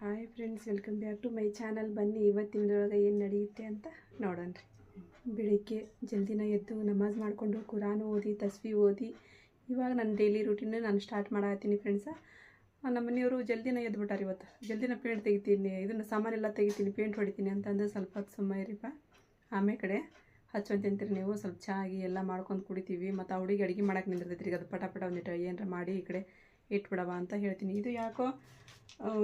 Hi friends welcome back to my channel ಬನ್ನಿ, ಇವತ್ತಿನದೊಳಗೆ ಏನು ನಡೆಯುತ್ತೆ ಅಂತ ನೋಡೋಣ ಬೆಳಿಗ್ಗೆ ಜಲ್ದಿನ ಎದ್ದು ನಮಾಜ್ ಮಾಡಿಕೊಂಡು ಕುರಾನ್ ಓದಿ ತಸ್ವಿ ಓದಿ, ಇವಾಗ ನನ್ನ ಡೈಲಿ ರೂಟೀನ್ ನಾನು ಸ್ಟಾರ್ಟ್ ಮಾಡತ್ತೀನಿ ಫ್ರೆಂಡ್ಸ ನಮ್ಮ ಮನೆಯವರು ಜಲ್ದಿನ ಎದ್ಬಿಟ್ಟಾರೆ ಇವತ್ತು. ಜಲ್ದಿನ ಪೇಂಟ್ ತೆಗಿತೀನಿ, ಇದನ್ನು ಸಾಮಾನೆಲ್ಲ ತೆಗಿತೀನಿ ಪೇಂಟ್ ಹೊಡಿತೀನಿ ಅಂತಂದು ಸ್ವಲ್ಪ ಹೊತ್ತು ಸುಮ್ಮ ಇರಿಪ್ಪ ಆಮೇಲೆ ಕಡೆ ಹಚ್ಚೊಂತಿಂತೀರಿ ನೀವು, ಸ್ವಲ್ಪ ಚಾಗಿ ಎಲ್ಲ ಮಾಡ್ಕೊಂಡು ಕುಡಿತೀವಿ. ಮತ್ತು ಹುಡುಗಿ ಅಡುಗೆ ಮಾಡೋಕೆ ನಿಂದಿರ್ತೈತಿ ಈಗ ಅದು ಪಟ ಪಟ ಒಂದಿಟ್ಟು ಏನಾರ ಮಾಡಿ ಈ ಕಡೆ ಇಟ್ಬಿಡವ ಅಂತ ಹೇಳ್ತೀನಿ. ಇದು ಯಾಕೋ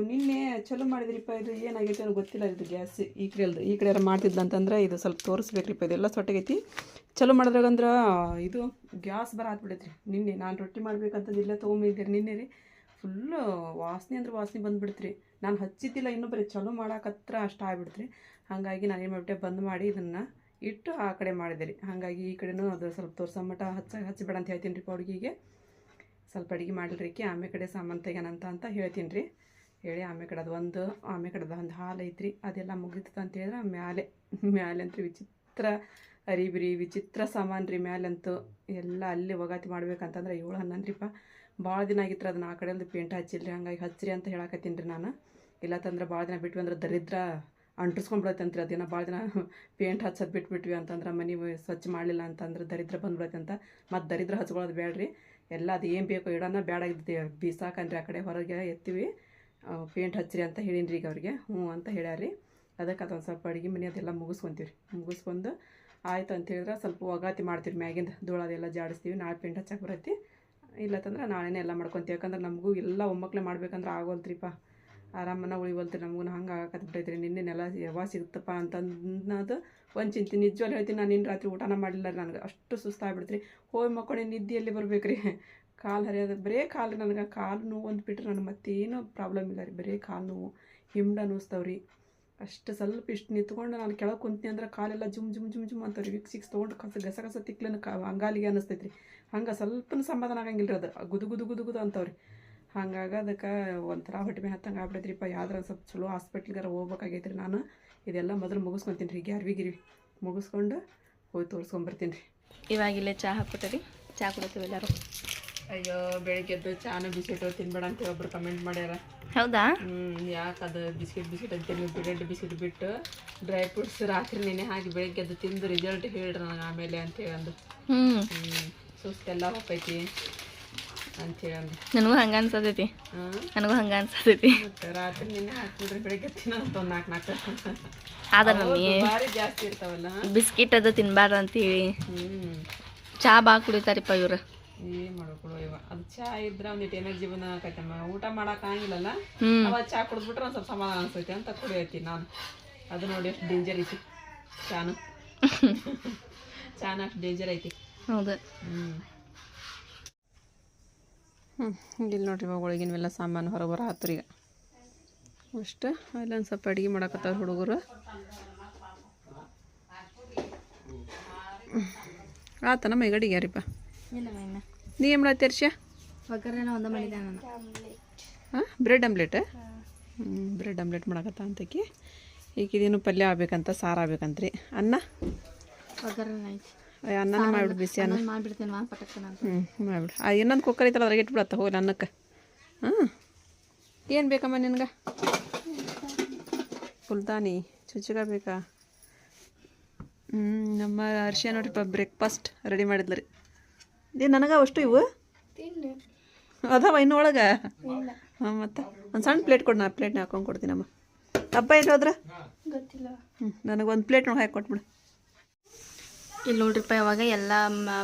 ನಿನ್ನೆ ಚಲೋ ಮಾಡಿದ್ರಿಪ್ಪ, ಇದು ಏನಾಗೈತೆ ಅನ್ನೋ ಗೊತ್ತಿಲ್ಲ ಇದು ಗ್ಯಾಸ್ ಈ ಕಡೆ ಅಲ್ದು, ಈ ಕಡೆ ಯಾರು ಮಾಡ್ತಿದ್ದ ಅಂತಂದ್ರೆ ಇದು ಸ್ವಲ್ಪ ತೋರಿಸ್ಬೇಕ್ರಿಪ್ಪ ಇದೆಲ್ಲ ಸೊಟ್ಟಗೈತಿ. ಚಲೋ ಮಾಡಿದ್ರಾಗಂದ್ರೆ, ಇದು ಗ್ಯಾಸ್ ಬರ ರೀ ನಿನ್ನೆ ನಾನು ರೊಟ್ಟಿ ಮಾಡ್ಬೇಕಂತಂದು ಇಲ್ಲ ತೊಗೊಂಬಿದ್ದೀರಿ ನಿನ್ನೆ ರೀ. ಫುಲ್ಲು ವಾಸನೆ ಅಂದ್ರೆ ವಾಸನೆ ಬಂದ್ಬಿಡ್ತ್ರಿ. ನಾನು ಹಚ್ಚಿದ್ದಿಲ್ಲ, ಇನ್ನೂ ಬರೀ ಚಲೋ ಮಾಡೋಕತ್ರ ಅಷ್ಟು ಆಗ್ಬಿಡ್ತ್ರಿ. ಹಾಗಾಗಿ ನಾನು ಏನು ಮಾಡ್ಬಿಟ್ಟೆ, ಬಂದ್ ಮಾಡಿ ಇದನ್ನು ಇಟ್ಟು ಆ ಕಡೆ ಮಾಡಿದೆ ರೀ. ಹಾಗಾಗಿ ಈ ಕಡೆನೂ ಅದು ಸ್ವಲ್ಪ ತೋರ್ಸೋ ಮಟ ಹಚ್ಚ ಹಚ್ಚಿಬೇಡ ಅಂತ ಹೇಳ್ತೀನಿ ರೀ ಹುಡುಗಿಗೆ ಸ್ವಲ್ಪ ಅಡುಗೆ ಮಾಡಿಲ್ರಿಕಿ ಆಮೇಲೆ ಕಡೆ ಸಾಮಾನು ತೆಗ್ಯಾನಂತ ಅಂತ ಹೇಳ್ತೀನಿ ರೀ. ಹೇಳಿ ಆಮೇಲೆ ಕಡೆ ಅದು ಒಂದು ಆಮೇಲೆ ಕಡೆ ಒಂದು ಹಾಲು ಐತ್ರಿ. ಅದೆಲ್ಲ ಮುಗಿತದ ಅಂತ ಹೇಳಿದ್ರೆ ಮ್ಯಾಲೆ ಮ್ಯಾಲೆ ಅಂತ ವಿಚಿತ್ರ ಅರಿಬಿರಿ, ವಿಚಿತ್ರ ಸಾಮಾನು ರೀ ಮ್ಯಾಲಂತೂ ಎಲ್ಲ ಅಲ್ಲಿ ಒಗಾತಿ ಮಾಡ್ಬೇಕಂತಂದ್ರೆ ಏಳು ಹನ್ನೊಂದು ರೀಪ. ಭಾಳ ದಿನ ಆಗಿತ್ತು ಅದನ್ನ ಆ ಕಡೆಯಿಂದ ಪೇಂಟ್ ಹಚ್ಚಿಲ್ರಿ, ಹಂಗಾಗಿ ಹಚ್ಚಿರಿ ಅಂತ ಹೇಳಕತ್ತೀನಿ ರೀ ನಾನು. ಇಲ್ಲ ತಂದ್ರೆ ಭಾಳ ದಿನ ಬಿಟ್ವಿ ಅಂದ್ರೆ ದರಿದ್ರ ಅಂಟಿಸ್ಕೊಂಡ್ಬಿಡತ್ತಂತ್ರಿ ಅದೇನೋ ಭಾಳ ದಿನ ಪೇಂಟ್ ಹಚ್ಚೋದು ಬಿಟ್ಬಿಟ್ವಿ ಅಂತಂದ್ರೆ ಮನೆ ಸ್ವಚ್ಛ ಮಾಡಲಿಲ್ಲ ಅಂತಂದ್ರೆ ದರಿದ್ರ ಬಂದ್ಬಿಡತ್ತೆ ಅಂತ. ಮತ್ತು ದರಿದ್ರ ಹಚ್ಕೊಳ್ಳೋದು ಬೇಡ್ರಿ ಎಲ್ಲ ಅದು ಏನು ಬೇಕು ಇಡೋಣ ಬೇಡ ಇದ್ದೆ ಬೀಸಾಕಂದ್ರೆ ಆ ಕಡೆ ಹೊರಗೆ ಎತ್ತೀವಿ. ಪೇಂಟ್ ಹಚ್ಚಿರಿ ಅಂತ ಹೇಳೀನಿ ಈಗ ಅವ್ರಿಗೆ. ಹ್ಞೂ ಅಂತ ಹೇಳ್ಯಾರಿ ಅದಕ್ಕೆ ಅದೊಂದು ಸ್ವಲ್ಪ ಅಡುಗೆ ಮನೆ ಅದೆಲ್ಲ ಮುಗಿಸ್ಕೊಂತೀವಿ ರೀ ಮುಗಿಸ್ಕೊಂಡು ಆಯ್ತು ಅಂತ ಹೇಳಿದ್ರೆ ಸ್ವಲ್ಪ ಒಗಾತಿ ಮಾಡ್ತೀವಿ ಮ್ಯಾಗಿಂದ. ಧೂಳ ಅದೆಲ್ಲ ಜಾಡಿಸ್ತೀವಿ. ನಾಳೆ ಪೇಂಟ್ ಹಚ್ಚಕ್ಕೆ ಬರತ್ತಿ ಇಲ್ಲತ್ತಂದ್ರೆ ನಾಳೆನೇ ಎಲ್ಲ ಮಾಡ್ಕೊತೀವಿ. ಯಾಕಂದ್ರೆ ನಮಗೂ ಎಲ್ಲ ಒಮ್ಮಕ್ಳೆ ಮಾಡ್ಬೇಕಂದ್ರೆ ಆಗೋಲ್ತ್ರಿಪ್ಪ ಆರಾಮನ ಉಳಿವಲ್ತು ನಮಗೂ ಹಂಗೆ ಆಗಕತ್ ಬಿಟ್ಟೈತ್ರಿ. ನಿನ್ನೆ ನೆಲ ಯಾವಾಗ ಸಿಗುತ್ತಪ್ಪ ಅಂತನ್ನೋದು ಒಂದು ಚಿಂತೆ. ನಿಜವಾಗ್ಲೂ ಹೇಳ್ತೀನಿ, ನಾನು ನಿನ್ನ ರಾತ್ರಿ ಊಟನ ಮಾಡಲಿಲ್ಲ ರೀ ನನಗೆ. ಅಷ್ಟು ಸುಸ್ತಾಗ್ಬಿಡ್ತ್ರಿ. ಹೋಗಿ ಮಕ್ಕೊಂಡು ನಿದ್ದೆಯಲ್ಲಿ ಬರಬೇಕು ರೀ ಕಾಲು ಹರಿಯೋದು, ಬರೇ ಕಾಲು ನನಗೆ. ಕಾಲು ನೋವು ಅಂತ ಬಿಟ್ಟರೆ ನನಗೆ ಮತ್ತೇನು ಪ್ರಾಬ್ಲಮ್ ಇಲ್ಲ ರೀ. ಬರೀ ಕಾಲು ನೋವು ಹಿಂಡ ನೋಸ್ತವ್ರಿ. ಅಷ್ಟು ಸ್ವಲ್ಪ ಇಷ್ಟು ನಿಂತ್ಕೊಂಡು ನಾನು ಕೆಳಗೆ ಕುಂತೀನಿ ಅಂದ್ರೆ ಕಾಲೆಲ್ಲ ಜುಮ್ ಜುಮ್ ಜುಮ್ ಜುಮ್ ಅಂತ ವಿಕ್ ಸಿಕ್ಸ್ ತೊಗೊಂಡು ಕಸ ಗಸಗಸ ಗಸ ತಿಕ್ಲನ ಕ ಅಂಗಾಲಿಗೆ ಅನ್ನಿಸ್ತೈತ್ರಿ. ಹಂಗೆ ಸ್ವಲ್ಪನೂ ಸಮಾಧಾನ ಆಗಂಗಿಲ್ಲ ರೀ ಅದು. ಗುದು ಗುದು ಗುದು ಗುದು ಅಂತವ್ರಿ. ಹಂಗಾಗಿ ಅದಕ್ಕೆ ಒಂಥರ ಹೊಟ್ಟೆ ಮೇಲೆ ಹತ್ತಂಗೆ ಆಗ್ಬಿಡೈತ್ರಿಪ್ಪ. ಯಾವ್ದಾರ ಸ್ವಲ್ಪ ಚಲೋ ಹಾಸ್ಪಿಟ್ಲ್ಗಾರ ಹೋಗ್ಬೇಕಾಗೈತೆ ರೀ ನಾನು. ಇದೆಲ್ಲ ಮೊದಲು ಮುಗಿಸ್ಕೊತೀನಿ ರೀ ಗ್ಯಾರ್ವಿ ಗಿರ್ವಿ ಮುಗಿಸ್ಕೊಂಡು ಹೋಗಿ ತೋರಿಸ್ಕೊಂಬರ್ತೀನಿ ರೀ ಇವಾಗ ಇಲ್ಲೇ ಚಹಾ ಹಾಕ್ಬಿಟ್ಟರಿ. ಚಹಾ ಕುಡಿತೀವಿ ಎಲ್ಲರೂ. ಅಯ್ಯೋ ಬೆಳಿಗ್ಗೆ ಎದ್ದು ಚಾನು ಬಿಸ್ಕೆಟ್ ತಿನ್ಬೇಡ ಅಂತ ಒಬ್ರು ಕಮೆಂಟ್ ಮಾಡ್ಯಾರ. ಹೌದಾ? ಹ್ಞೂ ಯಾಕೆ ಅದು ಬಿಸ್ಕೆಟ್ ಬಿಸ್ಕೆಟ್ ಅಂತೀನಿ ಬ್ರೆಡ್ ಬಿಸ್ಕೆಟ್ ಬಿಟ್ಟು ಡ್ರೈ ಫ್ರೂಟ್ಸ್ ರಾತ್ರಿ ನೆನೆ ಹಾಕಿ ಬೆಳಿಗ್ಗೆ ಎದ್ದು ತಿಂದು ರಿಸಲ್ಟ್ ಹೇಳ್ರಿ ನನಗೆ ಆಮೇಲೆ ಅಂತ ಹೇಳಂದು ಹ್ಞೂ ಸುಸ್ತೆಲ್ಲ ಹೋಗ್ತೈತಿ ಅಂತೇಳಿ ನನಗೂ ಹಂಗೆ ಅನ್ಸತೈತಿ. ನನಗೂ ಹಂಗೆ ಅನ್ಸತೈತಿ. ರಾತ್ರಿ ನೆನೆ ಹಾಕ್ಬಿಡ್ರಿ ಬೆಳಿಗ್ಗೆ ತಿನ್ನೋದು ಒಂದು ನಾಲ್ಕು ನಾಲ್ಕು ಆದ್ರೆ ಭಾರಿ ಜಾಸ್ತಿ ಇರ್ತಾವಲ್ಲ? ಬಿಸ್ಕಿಟ್ ಅದು ತಿನ್ಬಾರ್ದು ಅಂತೇಳಿ. ಚಹಾ ಬಾ ಕುಡಿತಾರಿಪ್ಪ ಇವ್ರು. ಏನ್ ಮಾಡ್ಕೊಳ್ಳೋ ಇವ ಅದು ಚಾ ಇದ್ರೆ ಒಂದಿಟ್ಟು ಎನರ್ಜಿ ಬಂದ ಆಕೈತಮ್ಮ ಊಟ ಮಾಡಕ್ ಆಗಿಲ್ಲಲ್ಲ ಅವ ಚಾ ಕುಡಿದ್ಬಿಟ್ರೆ ಒಂದು ಸ್ವಲ್ಪ ಸಮಾಧಾನ ಅನ್ಸೈತಿ ಅಂತ ಕುಡಿಯತ್ತಿ ನಾನು. ಅದು ನೋಡಿ ಎಷ್ಟು ಡೇಂಜರ್ ಐತಿ ಚಾನು. ಚಾನ ಅಷ್ಟು ಡೇಂಜರ್ ಐತಿ. ಹೌದು. ಹ್ಞೂ ಹ್ಞೂ ಇಲ್ಲಿ ನೋಡ್ರಿ ಇವಾಗ ಒಳಗಿನವೆಲ್ಲ ಸಾಮಾನು ಹೊರಗೆ ಬರ ಹತ್ತರ ಈಗ. ಅಷ್ಟು ಅಲ್ಲೊಂದು ಸ್ವಲ್ಪ ಅಡುಗೆ ಮಾಡಕತ್ತಾರ ಹುಡುಗರು. ಆತನ ಮೈಗಡಿಗೆ ಯಾರಿಪ್ಪ? ಇಲ್ಲ ಇನ್ನ ನೀ ಏನು ನಾನು ಹಾಂ ಬ್ರೆಡ್ ಆಮ್ಲೆಟ್? ಹ್ಞೂ ಬ್ರೆಡ್ ಆಮ್ಲೆಟ್ ಮಾಡಕತ್ತ ಅಂತಕಿ. ಈಗ ಇದೇನು ಪಲ್ಯ ಆಗ್ಬೇಕಂತ ಸಾರು ಆಗ್ಬೇಕಂತ್ರಿ. ಅನ್ನ? ಒಗ್ಗರಣೆ ಅನ್ನನ ಮಾಡ್ಬಿಡು ಬಿಸಿ ಅನ್ನ ನಾನು ಮಾಡಿಬಿಡ್ತೇನೆ ಮಾ ಪಟಕ್ಕನ ಅಂತ ಹ್ಞೂ ಮಾಡ್ಬಿಡು. ಆ ಇನ್ನೊಂದು ಕುಕ್ಕರ್ ಐತಲ್ಲ ಅದ್ರಾಗ ಇಟ್ಬಿಡತ್ತ ಹೋಗಿ ಅನ್ನಕ್ಕೆ. ಹಾಂ. ಏನು ಬೇಕಮ್ಮ ನಿನಗೆ? ಫುಲ್ದಾನಿ ಚುಚ್ಚಗ ಬೇಕಾ? ಹ್ಞೂ ನಮ್ಮ ಅರ್ಶಿಯ ನೋಡ್ರಿಪ್ಪ ಬ್ರೇಕ್ಫಾಸ್ಟ್ ರೆಡಿ ಮಾಡಿದ್ಲು ರೀ. ಇದೇ ನನಗೆ ಅಷ್ಟು ಇವು? ಅದಾವ ಇನ್ನು ಒಳಗೆ? ಹಾಂ ಮತ್ತೆ? ಒಂದು ಸಣ್ಣ ಪ್ಲೇಟ್ ಕೊಡು ನಾ ಪ್ಲೇಟ್ನ ಹಾಕೊಂಡು ಕೊಡ್ತೀನಮ್ಮ. ಹಬ್ಬ ಎಲ್ಲಿ ಹೋದ್ರೆ? ಗೊತ್ತಿಲ್ಲ. ಹ್ಞೂ ನನಗೆ ಒಂದು ಪ್ಲೇಟ್ ನೋಡಿ ಹಾಕಿ ಕೊಟ್ಬಿಡು. ಇಲ್ಲಿ ನೋಡ್ರಿಪ್ಪ ಇವಾಗ ಎಲ್ಲ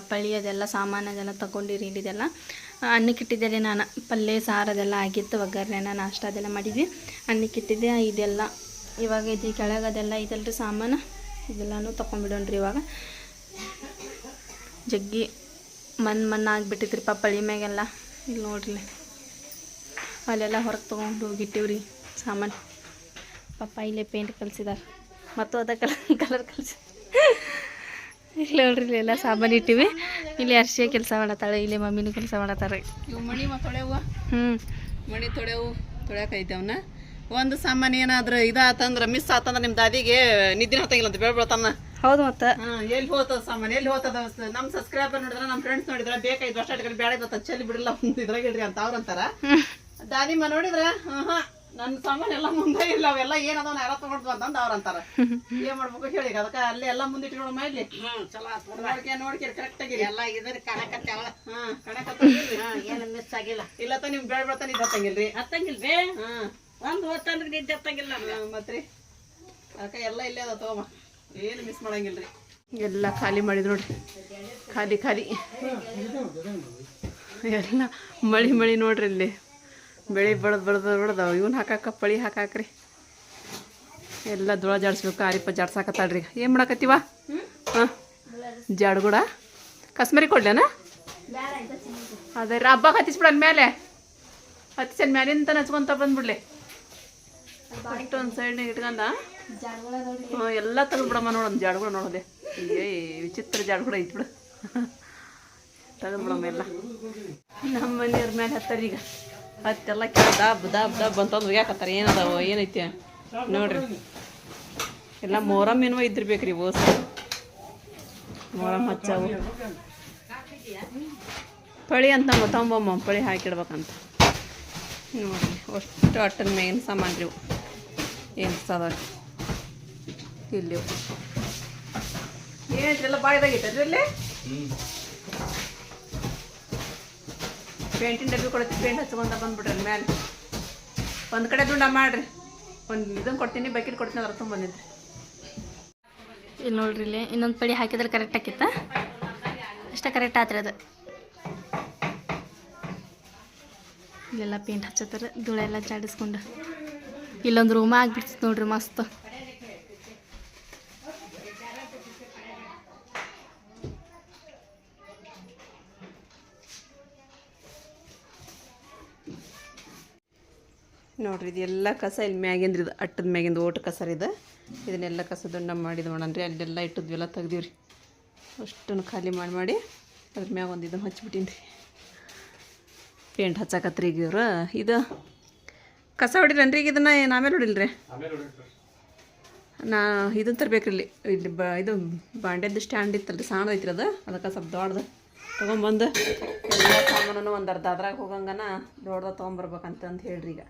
ಪಳಿ ಅದೆಲ್ಲ, ಸಾಮಾನು ಅದೆಲ್ಲ ತಗೊಂಡಿರಿ ಇದೆಲ್ಲ. ಅನ್ನಕ್ಕೆ ಇಟ್ಟಿದ್ದೆ ನಾನು. ಪಲ್ಯ ಸಾರು ಅದೆಲ್ಲ ಆಗಿತ್ತು, ಒಗ್ಗರಣೆನ, ನಾಷ್ಟ ಅದೆಲ್ಲ ಮಾಡಿದ್ವಿ. ಅನ್ನಕ್ಕೆ ಇಟ್ಟಿದ್ದೆ, ಇದೆಲ್ಲ. ಇವಾಗ ಇದು ಕೆಳಗೆ ಅದೆಲ್ಲ ಇದಲ್ರಿ ಸಾಮಾನು. ಇದೆಲ್ಲನೂ ತೊಗೊಂಡ್ಬಿಡೋಣ್ರಿ ಇವಾಗ. ಜಗ್ಗಿ ಮಣ್ಣು ಮಣ್ಣು ಆಗಿಬಿಟ್ಟಿದ್ರಿಪ್ಪ ಪಳಿ ಮ್ಯಾಗೆಲ್ಲ. ಇಲ್ಲಿ ನೋಡ್ರಿ. ಅಲ್ಲೆಲ್ಲ ಹೊರಗೆ ತೊಗೊಂಡು ಹೋಗಿಟ್ಟಿವ್ರಿ ಸಾಮಾನು. ಪಪ್ಪ ಇಲ್ಲೇ ಪೇಂಟ್ ಕಲಿಸಿದಾರೆ. ಮತ್ತು ಅದ ಕಲರ್ ಕಲರ್ ಕಲಿಸಿ ಇಲ್ಲಿ ನೋಡ್ರಿ ಇಲ್ಲಿ ಎಲ್ಲ ಸಾಮಾನು ಇಟ್ಟಿವಿ. ಇಲ್ಲಿ ಅರ್ಶಿಯ ಕೆಲಸ ಮಾಡತ್ತಾಳೆ ಇಲ್ಲಿ ಮಮ್ಮಿನೂ ಕೆಲಸ ಮಾಡತ್ತಾರೆ ಇವು ಮಣಿ ತೊಳೆವು ಹ್ಞೂ ಮಣಿ ತೊಳೆವು ತೊಳ್ಯಾಕೈತೆ ಅವನ್ನ ಒಂದು ಸಾಮಾನು ಏನಾದ್ರು ಇದಾತಂದ್ರೆ ಮಿಸ್ ಆತಂದ್ರೆ ನಿಮ್ಮ ದಾದಿಗೆ ನಿದ್ದೆ ಹತ್ತಂಗಿಲ್ಲ ಅಂತ ಬೇಳ್ಬಿಡ್ತಾನ ಹೌದು ಮತ್ತೆ. ಎಲ್ಲಿ ಹೋತದ ಸಾಮಾನು ಎಲ್ಲಿ ಹೋತದ ನಮ್ಮ ಸಬ್ಸ್ಕ್ರೈಬರ್ ನೋಡಿದ್ರೆ ನಮ್ಮ ಫ್ರೆಂಡ್ಸ್ ನೋಡಿದ್ರೆ ಬೇಕಾಯ್ತು ಅಷ್ಟು ಬೇಡ ಚಲ್ಲಿ ಚೆಲ್ಲಿ ಬಿಡಲ್ಲ ಇದ್ರಾಗ ಇಡ್ರಿ ಅಂತ ಅವ್ರಂತಾರ ದಾದಿಮ್ಮ ನೋಡಿದ್ರ? ಹಾಂ ಹಾ ನನ್ನ ಸಾಮಾನು ಎಲ್ಲ ಮುಂದೆ ಇಲ್ಲ ಅವೆಲ್ಲ ಏನದವ್ ಯಾರ ತಗೊಂಡು ಅಂತಂದು ಅವ್ರ ಅಂತಾರ. ಏನ್ ಮಾಡ್ಬೇಕು ಹೇಳಿ ಅದಕ್ಕೆ ಅಲ್ಲಿ ಎಲ್ಲ ಮುಂದೆ ಇಟ್ಕೊಂಡು ಮಾಡ್ಲಿ. ಹ್ಮ್ ಚಲೋ ಆತ್. ನೋಡ್ಕೆ ನೋಡ್ಕಿರಿ ಕರೆಕ್ಟ್ ಆಗಿ ಎಲ್ಲ ಇದ್ರ ಕಣಕತ್ತಾವ. ಹಾ ಏನು ಮಿಸ್ ಆಗಿಲ್ಲ. ಇಲ್ಲ ತ ನಿಮ್ ಬೇಡ ಬೆಳ್ತಾನೆ ಇದು ಹತ್ತಂಗಿಲ್ರಿ. ಹತ್ತಂಗಿಲ್ರಿ ಹಾ. ಒಂದ್ ಹೊತ್ತಂದ್ರೆ ನಿದ್ದೆ ಹತ್ತಂಗಿಲ್ಲ ಮತ್ರಿ? ಅದಕ್ಕೆ ಎಲ್ಲ ಇಲ್ಲೇ ಅದ ತಗೋಮ. ಏನು ಮಿಸ್ ಮಾಡಂಗಿಲ್ರಿ. ಎಲ್ಲ ಖಾಲಿ ಮಾಡಿದ್ ನೋಡ್ರಿ. ಖಾಲಿ ಖಾಲಿ. ಎಲ್ಲ ಮಳಿ ಮಳಿ ನೋಡ್ರಿ ಇಲ್ಲಿ. ಬೆಳೆ ಬೆಳೆದು ಬೆಳೆದು ಬೆಳೆದವು. ಇವನ್ನ ಹಾಕಾಕ ಪಳಿ ಹಾಕಾಕ್ರಿ. ಎಲ್ಲ ದುಳ ಜಾಡ್ಸ್ಬೇಕು ಆರಿಪ್ಪ ಜಾಡ್ಸಾಕತ್ತಾಳ್ರಿ. ಏನು ಮಾಡಾಕತ್ತೀವ? ಹಾಂ? ಜಾಡ್ಗುಡ? ಕಸ್ಮರಿ ಕೊಡ್ಲೇನ? ಅದೇ ರೀ, ಹಬ್ಬ ಹತ್ತಿಸ್ಬಿಡ ಮೇಲೆ ಹತ್ತಿಸನ್ ಮ್ಯಾಲಿಂದ ನಚ್ಕೊಂತ ಬಂದ್ಬಿಡ್ಲಿ. ಅಷ್ಟು ಒಂದು ಸೈಡ್ ಇಟ್ಕೊಂಡ. ಹ್ಞೂ ಎಲ್ಲ ತೆಗೆದ್ಬಿಡಮ್ಮ ನೋಡೋಣ ಜಾಡ್ಗುಡ ನೋಡೋದೆ. ಏ ವಿಚಿತ್ರ ಜಾಡ್ಗುಡ ಐತ್ ಬಿಡು ತೆಗೆದ್ಬಿಡಮ್ಮ ಎಲ್ಲ. ನಮ್ಮ ಮನೆಯವ್ರ ಮೇಲೆ ಹತ್ತಾರ ಈಗ ಹತ್ತೆಲ್ಲ ದಾಬ್ ದಾಬ್ ದಾಬ್ ಅಂತಂದು ಒಗ್ಯಾಕತ್ತಾರ ಏನದಾವ, ಏನೈತಿ? ನೋಡ್ರಿ. ಎಲ್ಲ ಮೊರಮ್ ಏನೋ ಇದ್ದಿರ್ಬೇಕ್ರಿ ಓಸ ಮೊರಮ್ ಹಚ್ಚಾವು. ಪಳಿ ಅಂತ ತೊಂಬಮ್ಮ ಪಳಿ ಹಾಕಿಡ್ಬೇಕಂತ. ನೋಡ್ರಿ, ಅಷ್ಟು ಅಟ್ಟನ ಮೇನ್ ಸಾಮಾನ್ರಿ ಏನು ಸದ? ಇಲ್ಲಿ ಏನೈತ್ರಿ ಎಲ್ಲ ಬಾಯ್ದಾಗೈತೆ ಇಲ್ಲಿ? ಪೇಂಟಿನ ಡಬ್ಬಿ ಕೊಡ್ತೀವಿ ಪೇಂಟ್ ಹಚ್ಕೊಂತ ಬಂದ್ಬಿಡ್ರಿ ಮ್ಯಾಲೆ. ಒಂದು ಕಡೆ ದುಂಡ ಮಾಡ್ರಿ. ಒಂದು ಇದನ್ನು ಕೊಡ್ತೀನಿ, ಬಕೆಟ್ ಕೊಡ್ತೀನಿ ಅದ್ರ ತುಂಬ ಬಂದಿದ್ರಿ ಇಲ್ಲಿ ನೋಡ್ರಿ ಇಲ್ಲಿ, ಇನ್ನೊಂದು ಪಡಿ ಹಾಕಿದ್ರೆ ಕರೆಕ್ಟ್ ಆಕಿತ್ತ? ಅಷ್ಟೇ ಕರೆಕ್ಟ್ ಆತ್ರಿ ಅದು. ಇಲ್ಲೆಲ್ಲ ಪೇಂಟ್ ಹಚ್ಚತ್ತಾರ, ಧೂಳೆಲ್ಲ ಚಾಡಿಸ್ಕೊಂಡು ಇಲ್ಲೊಂದು ರೂಮ ಆಗ್ಬಿಡ್ತೈತೆ ನೋಡ್ರಿ ಮಸ್ತ್. ನೋಡ್ರಿ ಇದೆಲ್ಲ ಕಸ ಇಲ್ಲಿ ಮ್ಯಾಗಿಂದ ಇದು ಅಟ್ಟದ ಮ್ಯಾಗಿಂದ ಓಟ ಕಸ ಇದು. ಇದನ್ನೆಲ್ಲ ಕಸ ದುಂಡ ನೋಡೋಣ ಮಾಡೋಣ್ರಿ ಅಲ್ಲೆಲ್ಲ ಇಟ್ಟದ್ವಿ ಎಲ್ಲ ತೆಗ್ದೀವ್ರಿ. ಅಷ್ಟನ್ನು ಖಾಲಿ ಮಾಡಿ ಮಾಡಿ ಅದ್ರ ಮ್ಯಾಗ ಒಂದು ಇದು ಹಚ್ಬಿಟ್ಟೀನಿ ರೀ. ಪೇಂಟ್ ಹಚ್ಚಾಕತ್ರಿ ಈಗ ಇವ್ರು. ಇದು ಕಸ ಹೊಡಿರನ್ರಿ ಈಗ ಇದನ್ನ? ಏನು ಆಮೇಲೆ ಹೊಡಿಲ್ರಿ? ನಾ ಇದನ್ನ ತರಬೇಕ್ರಿ ಇಲ್ಲಿ. ಇಲ್ಲಿ ಬ ಇದು ಬಾಂಡ್ಯದ್ದು ಸ್ಟ್ಯಾಂಡ್ ಇತ್ತಲ್ರಿ ಸಣ್ಣ ಐತ್ರಿ ಅದು. ಅದಕ್ಕೆ ಸ್ವಲ್ಪ ದೊಡ್ಡದು ತೊಗೊಂಬಂದು ಎಲ್ಲ ಸಾಮಾನು ಒಂದು ಅರ್ಧ ಅದ್ರಾಗ ಹೋಗಂಗನ ದೊಡ್ಡದ ತೊಗೊಂಬರ್ಬೇಕಂತಂದು ಹೇಳ್ರಿ ಈಗ.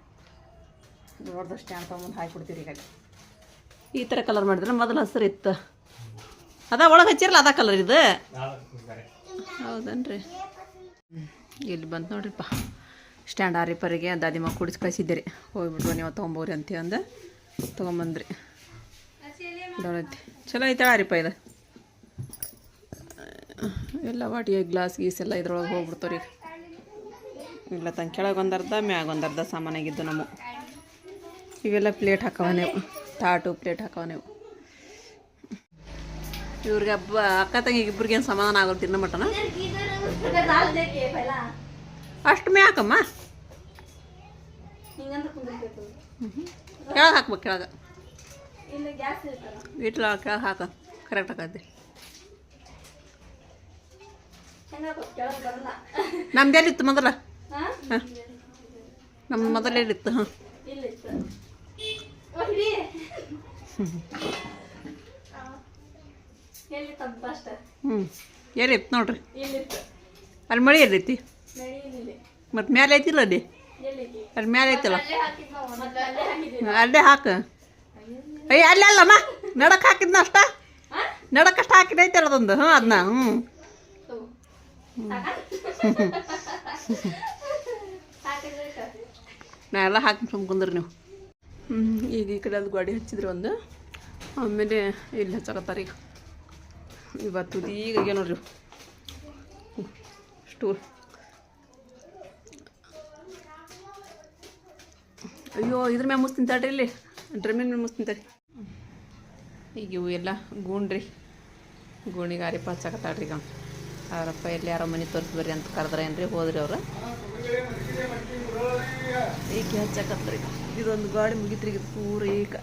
ದೊಡ್ಡದು ಸ್ಟ್ಯಾಂಡ್ ತೊಗೊಂಬಂದು ಹಾಕ್ಬಿಡ್ತೀರಿ ಈಗ. ಈ ಥರ ಕಲರ್ ಮಾಡಿದ್ರೆ ಮೊದಲು ಹಸಿರು ಇತ್ತು. ಅದ ಒಳಗೆ ಹಚ್ಚಿರಲ್ಲ ಅದ ಕಲರ್ ಇದು? ಹೌದನ್ರಿ. ಇಲ್ಲಿ ಬಂತು ನೋಡ್ರಿಪ್ಪ. ಸ್ಟ್ಯಾಂಡ್ ಆರಿಪರಿಗೆ ದಾದಿಮ ಕುಡಿಸಿ ಕಳಿಸಿದ್ದೀರಿ. ಹೋಗ್ಬಿಟ್ರು, ನೀವು ತೊಗೊಂಬೋರಿ ಅಂತ ಅಂದ ತೊಗೊಂಬಂದ್ರಿ. ದೊಡ್ಡೈತಿ ಚಲೋ ಐತೆ ಆರಿಪ ಇದು. ಎಲ್ಲ ವಾಟಿಗೆ ಗ್ಲಾಸ್ ಗೀಸ್ ಎಲ್ಲ ಇದ್ರೊಳಗೆ ಹೋಗ್ಬಿಡ್ತವ್ರಿ ಇಲ್ಲ ತಂಗ ಕೆಳಗೊಂದರ್ಧ ಮ್ಯಾಗೊಂದರ್ಧ ಸಾಮಾನಾಗಿದ್ದು ನಮ್ಮ. ಇವೆಲ್ಲ ಪ್ಲೇಟ್ ಹಾಕವ ನೀವು ತಾಟು ಪ್ಲೇಟ್ ಹಾಕವ ನೀವು ಇವ್ರಿಗೆ ಹಬ್ಬ, ಅಕ್ಕ ತಂಗಿಗೆ ಇಬ್ಬರಿಗೆ ಏನು ಸಮಾಧಾನ ಆಗೋದು ತಿನ್ನ ಮಟನ? ಅಷ್ಟು ಮೇ ಹಾಕಮ್ಮ. ಕೆಳಗೆ ಹಾಕ್ಬೇಕು ಕೆಳಗೆ. ಇಟ್ಲ, ಕೆಳಗೆ ಹಾಕ. ಕರೆಕ್ಟ್ ಹಾಕತ್ತೆ ನಮ್ದು ಎಲ್ಲಿತ್ತು ಮೊದಲ? ಹಾಂ? ನಮ್ಮ ಮೊದಲು ಎಲ್ಲಿತ್ತು? ಹಾಂ. ಹ್ಞೂ ಎಲ್ಲಿತ್ತು ನೋಡ್ರಿ? ಅಲ್ಲಿ ಮಳೆ ಎಲ್ಲೈತಿ ಮತ್ತು ಮ್ಯಾಲ ಐತಿಲ್ಲ ಅಲ್ಲಿ? ಅಲ್ಲಿ ಮ್ಯಾಲ ಐತಲ್ಲ? ಅಲ್ಲೇ ಹಾಕು. ಅಯ್ಯ. ಅಲ್ಲೇ ಅಲ್ಲಮ್ಮ. ನಡಕ್ಕೆ ಹಾಕಿದ್ನ ಅಷ್ಟ? ನಡಕ್ಕಷ್ಟು ಹಾಕಿದ ಐತಲ್ಲ ಅದೊಂದು? ಹ್ಞೂ ಅದನ್ನ ಹ್ಞೂ ನಾ ಎಲ್ಲ ಹಾಕಿ ಸುಮ್ಕುಂದ್ರಿ ನೀವು. ಈಗ ಈ ಕಡೆ ಅದು ಗಾಡಿ ಹಚ್ಚಿದ್ರು ಒಂದು. ಆಮೇಲೆ ಇಲ್ಲಿ ಹಚ್ಚಕತ್ತಾರೆ ಈಗ ಇವತ್ತು ಈಗ ನೋಡ್ರಿ. ಸ್ಟೂಲ್ ಅಯ್ಯೋ, ಇದ್ರ ಮ್ಯಾಗ ಮುಸ್ ತಡ್ರಿ ಇಲ್ಲಿ. ಡ್ರಮ್ಮಿನ ಮೇಲೆ ಮುಸ್ ತಡ್ರಿ ಈಗ ಇವು ಎಲ್ಲ ಗೂಣ್ರಿ. ಗೂಣಿಗೆ ಆರಿಪ ಹಚ್ಚಕತ್ತಾಳ್ರಿ ಈಗ. ಅವರಪ್ಪ ಎಲ್ಲಿ ಯಾರೋ ಮನೆ ತೋರಿಸ್ ಬರ್ರಿ ಅಂತ ಕರೆದ್ರೆ ಏನ್ರಿ ಹೋದ್ರಿ ಅವ್ರು. ಈಗ. ಹಚ್ಚಾಕತ್ರಿ ಇದೊಂದು ಗಾಡಿ ಮುಗಿತ್ರಿ ಇದು ಪೂರ ಈಗ.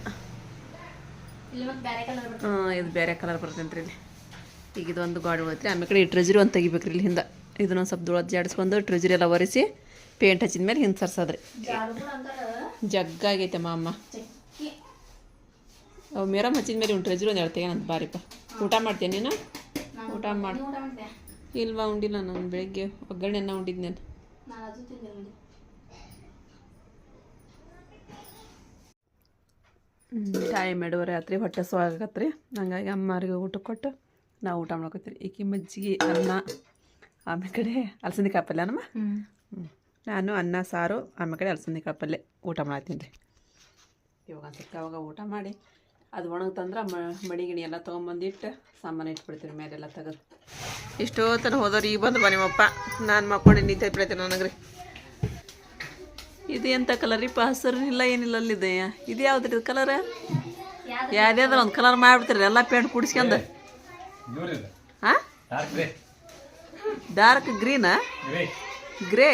ಹಾಂ ಇದು ಬೇರೆ ಕಲರ್ ಬರ್ತೈತ್ರಿ ರೀ ಇಲ್ಲಿ. ಈಗ ಇದೊಂದು ಗಾಡಿ ಉಳಿತ್ರಿ. ಆಮೇಲೆ ಕಡೆ ಈ ಟ್ರೆಜರಿ ಒಂದು ತೆಗಿಬೇಕ್ರಿ ಇಲ್ಲಿ ಹಿಂದೆ. ಇದನ್ನೊಂದು ಸ್ವಲ್ಪ ದುಳದ್ ಜಾಡಿಸ್ಕೊಂಡು ಟ್ರೆಜರಿ ಎಲ್ಲ ಒರೆಸಿ ಪೇಂಟ್ ಹಚ್ಚಿದ ಮೇಲೆ ಹಿಂದೆ ಸರ್ಸದ್ರಿ. ಜಗ್ಗಾಗೈತೆ ಅಮ್ಮ ಅವು ಮೇರಮ್ ಹಚ್ಚಿದ ಮೇಲೆ ಒಂದು ಟ್ರೆಜರಿ ಒಂದು ಹೇಳ್ತೇನೆ ಅಂತ ಬಾರಿಪ್ಪ. ಊಟ ಮಾಡ್ತೇನೆ ನೀನು? ಊಟ ಮಾಡಿ ಇಲ್ವಾ ಉಂಡಿಲ್ಲ ನಾನು ಬೆಳಗ್ಗೆ ಒಗ್ಗರಣೆ ಅನ್ನ ಉಂಡಿದ್ದು ನಾನು ಟೈಮ್ ಎರಡೂವರೆ ಆತ್ರಿ ಹೊಟ್ಟೆ ಸೋಗಾಕತ್ರಿ. ಹಂಗಾಗಿ ಅಮ್ಮರಿಗೆ ಊಟ ಕೊಟ್ಟು ನಾವು ಊಟ ಮಾಡ್ಕೊತೀರಿ. ಈಕಿ ಮಜ್ಜಿಗೆ ಅನ್ನ ಆಮೇಲೆ ಕಡೆ ಅಲಸಂದಿ ಕಾಯಿ ಪಲ್ಯ ನಮ್ಮ ನಾನು ಅನ್ನ ಸಾರು ಆಮೇಲೆ ಕಡೆ ಅಲಸಂದಿ ಕಾಯಿ ಪಲ್ಯ ಊಟ ಮಾಡ್ತೀನಿ. ರೀ ಇವಾಗ ಅನ್ಸುತ್ತೆ ಅವಾಗ ಊಟ ಮಾಡಿ ಅದು ಒಣಗ್ತಂದ್ರೆ ಮಡಿ ಗಿಣಿ ಎಲ್ಲ ತೊಗೊಂಬಂದಿಟ್ಟು ಸಾಮಾನು ಇಟ್ಬಿಡ್ತೀವಿ ಮೇಲೆಲ್ಲ ತೆಗೆದು. ಇಷ್ಟೋ ತನಕ ಹೋದವ್ರು ಈಗ ಬಂದು ಬಾ ನಿಮ್ಮಪ್ಪ? ನಾನು ಮಕ್ಕೊಂಡು ನಿಂತೆ ಬಿಡ್ತೀನಿ ನನಗೆ ರೀ ಇದು ಎಂಥ ಕಲರ್ ಇಪ್ಪ ಹಸಿರು ಇಲ್ಲ ಏನಿಲ್ಲ ಅಲ್ಲಿದೆ ಇದು ಯಾವ್ದು ರೀ ಕಲರ್ ಯಾವ್ದಾದ್ರು ಒಂದು ಕಲರ್ ಮಾಡಿಬಿಡ್ತೀರಿ? ಎಲ್ಲ ಪೇಂಟ್ ಕುಡಿಸ್ಕೊಂಡು. ಹಾಂ ಡಾರ್ಕ್ ಗ್ರೀನಾ ಗ್ರೇ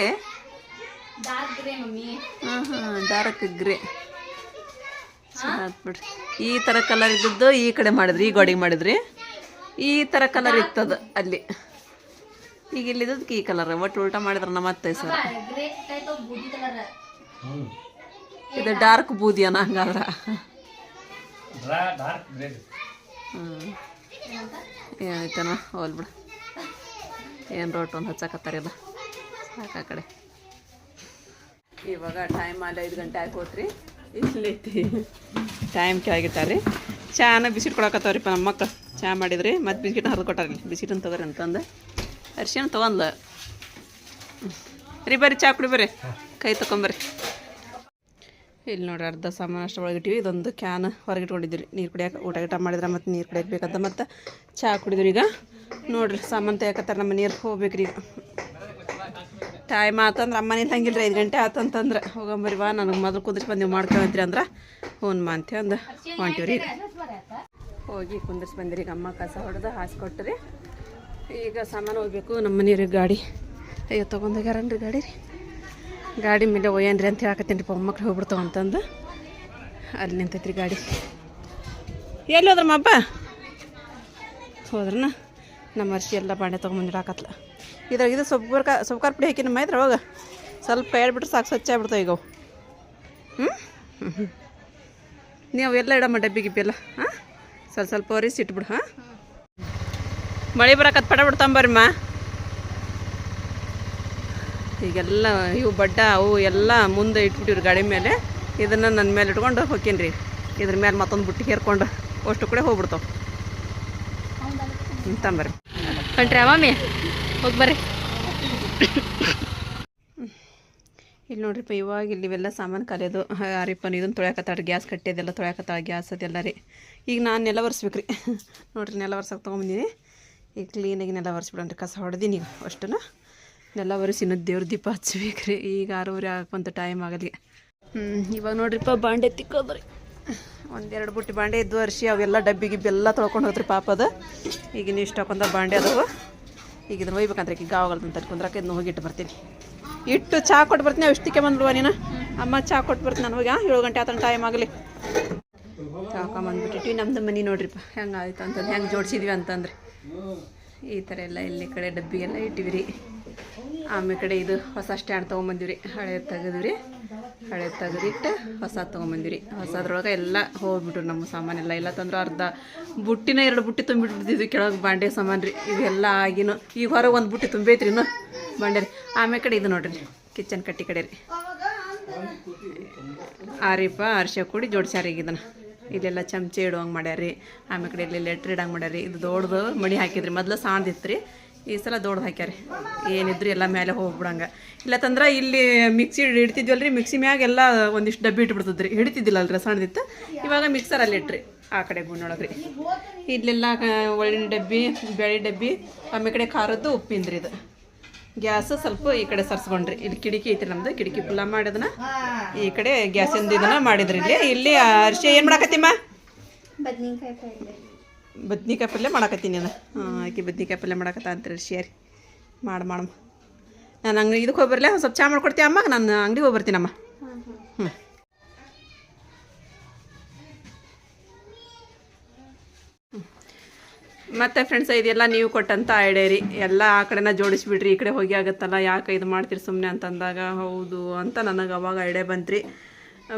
ಡಾರ್ಕ್ ಗ್ರೇ ಮಮ್ಮಿ. ಹಾಂ ಹಾಂ ಡಾರ್ಕ್ ಗ್ರೇ ಚೆನ್ನಾಗಿ ಬಿಡ್ರಿ. ಈ ಥರ ಕಲರ್ ಇದ್ದದ್ದು ಈ ಕಡೆ ಮಾಡಿದ್ರಿ ಈ ಗೋಡೆಗೆ ಮಾಡಿದ್ರಿ. ಈ ಥರ ಕಲರ್ ಇತ್ತದ ಅಲ್ಲಿ. ಈಗ ಇಲ್ಲಿದ್ದಕ್ಕೆ ಈ ಕಲರ್ ಒಟ್ಟು ಉಲ್ಟಾ ಮಾಡಿದ್ರ ನಮ್ಮ ಅತ್ತೆ ಸರ್. ಇದು ಡಾರ್ಕ್ ಬೂದಿ ಅನ್ನ ಹಂಗಾದ್ರ ಹ್ಞೂ ಏನಾಯ್ತನ ಹೋಲ್ ಬಿಡು. ಏನು ರೋಟ್ ಒಂದು ಹಚ್ಚಕತ್ತಾರಿಲ್ಲ ಸಾಕು ಆ ಕಡೆ. ಇವಾಗ ಟೈಮ್ ಅಲ್ಲಿ ಐದು ಗಂಟೆ ಹಾಕೋತ್ರಿ ಇಲ್ಲೈತಿ ಟೈಮ್ ಕೆಳಗಿಟ್ಟಾರಿ ಚಾನ ಬಿಸ್ಕಿಟ್ ಕೊಡಕತ್ತವ್ರಿಪ್ಪ ನಮ್ಮ ಮಕ್ಕಳು ಚಾ ಮಾಡಿದ್ರಿ ಮತ್ತು ಬಿಸ್ಕಿಟ್ ಹರಿದು ಕೊಟ್ಟಾರಿ ಬಿಸ್ಕಿಟನ್ನು ತಗೋರಿ ಅಂತಂದು. ಅರ್ಶಿನ ತೊಗೊಂಡ್ಲ. ರೀ ಬರ್ರಿ ಚಾ ಕುಡಿ ಬರ್ರಿ. ಕೈ ತಗೊಂಬರ್ರಿ ಇಲ್ಲಿ ನೋಡ್ರಿ ಅರ್ಧ ಸಾಮಾನು ಅಷ್ಟು ಒಳಗಿಟ್ಟಿವಿ. ಇದೊಂದು ಕ್ಯಾನ್ ಹೊರಗೆ ಇಟ್ಕೊಂಡಿದ್ದೀವಿ ನೀರು ಕುಡಿಯೋಕೆ, ಊಟ ಗಿಟ ಮಾಡಿದ್ರೆ ಮತ್ತು ನೀರು ಕುಡಿಯೋಕೆ ಬೇಕಂತ ಮತ್ತು ಚಹಾ ಕುಡಿದ್ರಿ ಈಗ. ನೋಡ್ರಿ, ಸಾಮಾನು ತೆಗಿಯಕತ್ತಾರ ನಮ್ಮ ನೀರು ಹೋಗ್ಬೇಕ್ರಿ ಈಗ. ಟೈಮ್ ಆತಂದ್ರೆ ಅಮ್ಮ ಹಂಗಿಲ್ಲ ಐದು ಗಂಟೆ ಆತಂತಂದ್ರೆ. ಹೋಗಂಬರಿ ಬಾ, ನನಗೆ ಮೊದಲು ಕುಂದ್ರಿಸಿ ಬಂದು ನೀವು ಮಾಡ್ಕೊಳಂತ್ರಿ ಅಂದ್ರೆ ಹ್ಞೂ ಅಂತ ಅಂದು ಹೊಂಟಿವ್ರಿ ಹೋಗಿ ಕುಂದ್ರಿಸಿ ಬಂದಿರಿ ಈಗ ಅಮ್ಮ ಕಸ ಹೊಡೆದು ಹಾಸ್ಕೊಟ್ರಿ ಈಗ ಸಾಮಾನು ಹೋಗ್ಬೇಕು ನಮ್ಮ ಮನೆಯವ್ರಿಗೆ ಗಾಡಿ. ಅಯ್ಯೋ ತೊಗೊಂಡೋಗ್ಯಾರನ್ರಿ ಗಾಡಿ ರೀ? ಗಾಡಿ ಮೇಲೆ ಒಯ್ಯನ್ರಿ ಅಂತ ಹೇಳಕತ್ತೀನಿ ರೀ ಮೊಮ್ಮಕ್ಳು ಹೋಗ್ಬಿಡ್ತಾವ ಅಂತಂದು. ಅಲ್ಲಿ ನಿಂತೈತ್ರಿ ಗಾಡಿ. ಎಲ್ಲಿ ಹೋದ್ರಮ್ಮ ಹಬ್ಬ ಹೋದ್ರನ? ನಮ್ಮ ಅರ್ಶಿ ಎಲ್ಲ ಬಾಂಡೆ ತೊಗೊಂಬಂದಿಡಾಕತ್ಲ ಇದ್ರಾಗ ಇದು ಸೊಬ್ಬರ್ಕ ಸೊಪ್ಪು ಪುಡಿ ಹಾಕಿ ನಮ್ಮ ಅವಾಗ? ಸ್ವಲ್ಪ ಹೇಳ್ಬಿಟ್ರೆ ಸಾಕು, ಸ್ವಚ್ಛ ಆಗ್ಬಿಡ್ತಾವ ಈಗ ಹ್ಞೂ ನೀವು ಎಲ್ಲ ಇಡಮ್ಮ ಡಬ್ಬಿ ಗಿಬ್ಬಿ ಎಲ್ಲ ಹಾಂ? ಸ್ವಲ್ಪ ಸ್ವಲ್ಪ ಒರಿಸಿ ಇಟ್ಬಿಡು, ಹಾಂ? ಮಳೆ ಬರಕತ್ ಪಡ ಬಿಡ್ತಾಂಬರ್ರಿಮ್ಮ ಈಗೆಲ್ಲ ಇವು ಬಡ್ಡ ಅವು ಎಲ್ಲ ಮುಂದೆ ಇಟ್ಬಿಟ್ಟಿವ್ರಿ ಗಾಡಿ ಮೇಲೆ. ಇದನ್ನು ನನ್ನ ಮೇಲೆ ಇಟ್ಕೊಂಡು ಹೋಗ್ತೀನಿ ರೀ ಇದ್ರ ಮೇಲೆ ಮತ್ತೊಂದು ಬುಟ್ಟಿ ಹೇರ್ಕೊಂಡು ಅಷ್ಟು ಕೂಡ ಹೋಗ್ಬಿಡ್ತಾವೆ. ತಂಬರ್ರಿ ಅವಾಮಿ ಮಮ್ಮಿ ಹೋಗಿ ಬರ್ರಿ. ಇಲ್ಲಿ ನೋಡ್ರಿಪ್ಪ ಇವಾಗ ಇಲ್ಲಿ ಇವೆಲ್ಲ ಸಾಮಾನು ಕಲಿಯೋದು ಅರಿಪ್ಪನ್ ಇದನ್ನು ತೊಳ್ಯಾಕತ್ತಾಳ ಗ್ಯಾಸ್ ಕಟ್ಟಿದೆಲ್ಲ ತೊಳ್ಯಾಕತ್ತಾಳ ಗ್ಯಾಸ್ ಅದೆಲ್ಲ ರೀ. ಈಗ ನಾನು ನೆಲ ಒರೆಸ್ಬೇಕು ರೀ ನೋಡ್ರಿ ನೆಲ ಒರ್ಸಕ್ಕೆ ತೊಗೊಂಬಂದಿನಿ. ಈಗ ಕ್ಲೀನಾಗಿ ನೆಲ ಒರೆಸ್ಬಿಡನ್ರಿ ಕಸ ಹೊಡೆದೀನಿ ಈಗ ಅಷ್ಟನ್ನ ನೆಲ ಒರೆಸಿ ಇನ್ನೂ ದೇವ್ರ ದೀಪ ಹಚ್ಬೇಕು ರೀ ಈಗ ಆರೂವರೆ ಹಾಕೊಂತ ಟೈಮ್ ಆಗಲಿ. ಹ್ಞೂ ಇವಾಗ ನೋಡ್ರಿಪ್ಪ ಬಾಂಡೆ ತಿಕ್ಕೋದ್ರಿ. ಒಂದೆರಡು ಬುಟ್ಟಿ ಬಾಂಡೆ ಇದ್ದು ಅರ್ಶಿ, ಅವೆಲ್ಲ ಡಬ್ಬಿ ಗಿಬ್ಬಿ ಎಲ್ಲ ತೊಳ್ಕೊಂಡು ಹೋದ್ರಿ ಪಾಪ ಅದು. ಈಗ ಇನ್ನು ಇಷ್ಟು ಹಾಕೊಂಡ ಬಾಂಡೆ ಅದಾವು. ಈಗ ಇದನ್ನ ಒಯ್ಬೇಕಂದ್ರೆ ಈಗ ಗಾವಗಲ್ದಂತ ಕುಂದ್ರಕ್ಕೆ ಇದನ್ನ ಹೋಗಿ ಇಟ್ಟು ಬರ್ತೀನಿ. ಇಟ್ಟು ಚಾ ಕೊಟ್ಟು ಬರ್ತೀನಿ. ಇಷ್ಟಕ್ಕೆ ಬಂದ್ಬಿಡುವ ನೀನು? ಅಮ್ಮ ಚಾ ಕೊಟ್ಟು ಬರ್ತೀನಿ. ನನಗೆ ಏಳು ಗಂಟೆ ಆತನ ಟೈಮ್ ಆಗಲಿ. ಹಾಕೊಂಬಂದ್ಬಿಟ್ಟಿಟ್ವಿ ನಮ್ದು ಮನೆ ನೋಡ್ರಿಪ್ಪ ಹೆಂಗೆ ಆಯ್ತು ಅಂತಂದು, ಹೆಂಗೆ ಜೋಡಿಸಿದ್ವಿ ಅಂತಂದ್ರೆ. ಈ ಥರ ಎಲ್ಲ ಇಲ್ಲಿ ಕಡೆ ಡಬ್ಬಿಗೆಲ್ಲ ಇಟ್ಟಿವಿ ರೀ ಆಮೇಲೆ ಕಡೆ ಇದು ಹೊಸ ಸ್ಟ್ಯಾಂಡ್ ತೊಗೊಂಬಂದಿವಿ ಹಳೆ ತೆಗೆದ್ರಿ ಹಳೆ ತೆಗೆದಿಟ್ಟು ಹೊಸ ತೊಗೊಂಬಂದಿವಿ ಹೊಸದ್ರೊಳಗೆ ಎಲ್ಲ ಹೋಗ್ಬಿಟ್ರು ನಮ್ಮ ಸಾಮಾನೆಲ್ಲ ಇಲ್ಲ ತಂದ್ರೆ ಅರ್ಧ ಬುಟ್ಟಿನ ಎರಡು ಬುಟ್ಟಿ ತುಂಬಿಟ್ಬಿಟ್ಟಿದ್ವಿ ಕೆಳಗೆ ಬಾಂಡೆ ಸಾಮಾನು ರೀ ಇವೆಲ್ಲ ಆಗಿನೂ. ಈಗ ಹೊರಗೆ ಒಂದು ಬುಟ್ಟಿ ತುಂಬೈತ್ರಿ ಇನ್ನು. ಬಾಂಡೆ ರೀ ಆಮೇಲೆ ಕಡೆ ಇದು ನೋಡ್ರಿ. ಕಿಚನ್ ಕಟ್ಟಿ ಕಡೆ ರೀ. ಆರಿಪ ಅರ್ಶ ಕೂಡಿ ಇದನ್ನು. ಇಲ್ಲೆಲ್ಲ ಚಮಚೆ ಇಡುವಂಗೆ ಮಾಡ್ಯಾರಿ ಆಮೇಲೆ ಕಡೆ ಇಲ್ಲಿ ಲೆಟ್ರ್ ಇಡಂಗೆ ಮಾಡ್ಯಾರಿ ಇದು ದೊಡ್ಡದು ಮಣಿ ಹಾಕಿದ್ರಿ. ಮೊದಲು ಸಾಣ್ದಿತ್ತು ರೀ ಈ ಸಲ ದೊಡ್ದು ಹಾಕ್ಯಾರಿ. ಏನಿದ್ರು ಎಲ್ಲ ಮೇಲೆ ಹೋಗ್ಬಿಡಂಗೆ. ಇಲ್ಲತ್ತಂದ್ರೆ ಇಲ್ಲಿ ಮಿಕ್ಸಿ ಹಿಡ್ತಿದ್ವಲ್ರಿ ಮಿಕ್ಸಿ ಮ್ಯಾಗ ಎಲ್ಲ ಒಂದಿಷ್ಟು ಡಬ್ಬಿ ಇಟ್ಬಿಡ್ತದ್ರಿ. ಹಿಡಿತಿದ್ದಿಲ್ಲ ಅಲ್ರಿ ಸಣ್ಣದಿತ್ತು. ಇವಾಗ ಮಿಕ್ಸರಲ್ಲಿ ಇಟ್ರಿ ಆ ಕಡೆ ಗುಣ್ಣೊಳಗೆ ರೀ ಇಲ್ಲೆಲ್ಲ ಒಳ್ಳಿನ ಡಬ್ಬಿ ಬೇಳೆ ಡಬ್ಬಿ ಆಮೇಲೆ ಕಡೆ ಖಾರದ್ದು, ಉಪ್ಪಿಂದ್ರಿ ಇದು. ಗ್ಯಾಸ್ ಸ್ವಲ್ಪ ಈ ಕಡೆ ಸರ್ಸ್ಕೊಂಡ್ರಿ. ಇಲ್ಲಿ ಕಿಟಕಿ ಐತ್ರಿ ನಮ್ದು, ಕಿಟಕಿ ಪುಲ್ಲ ಮಾಡಿದನ. ಈ ಕಡೆ ಗ್ಯಾಸಿಂದ ಇದನ್ನ ಮಾಡಿದ್ರಿ ಇಲ್ಲಿ. ಇಲ್ಲಿ ಅರ್ಶಿ ಏನು ಮಾಡಾಕತ್ತಿಮ್ಮ? ಬದ್ನಿಕಾಯಿ ಪಲ್ಯ ಮಾಡಕತ್ತೀನಿ ನಾನು ಆಕೆ ಬದ್ನಿಕಾಯಿ ಪಲ್ಯ ಮಾಡಾಕತ್ತ ಅಂತೇಳಿ ಶೇರಿ. ಮಾಡಿ ಮಾಡಮ್ಮ ನಾನು ಅಂಗಡಿ ಇದಕ್ಕೆ ಹೋಗಿ ಬರಲ್ಲ ಸ್ವಲ್ಪ ಚಾ ಮಾಡ್ಕೊಡ್ತೀಯ ಅಮ್ಮ ನಾನು ಅಂಗಡಿಗೆ ಹೋಗಿ ಬರ್ತೀನಮ್ಮ ಹ್ಞೂ ಮತ್ತೆ ಫ್ರೆಂಡ್ಸ್ ಇದೆಲ್ಲ ನೀವು ಕೊಟ್ಟಂತ ಐಡಿಯಾ ರೀ. ಎಲ್ಲ ಆ ಕಡೆನ ಜೋಡಿಸ್ಬಿಡ್ರಿ, ಈ ಕಡೆ ಹೋಗಿ ಆಗುತ್ತಲ್ಲ, ಯಾಕೆ ಇದು ಮಾಡ್ತೀರಿ ಸುಮ್ಮನೆ ಅಂತಂದಾಗ? ಹೌದು ಅಂತ ನನಗೆ ಅವಾಗ ಐಡಿಯಾ ಬಂತ್ರಿ.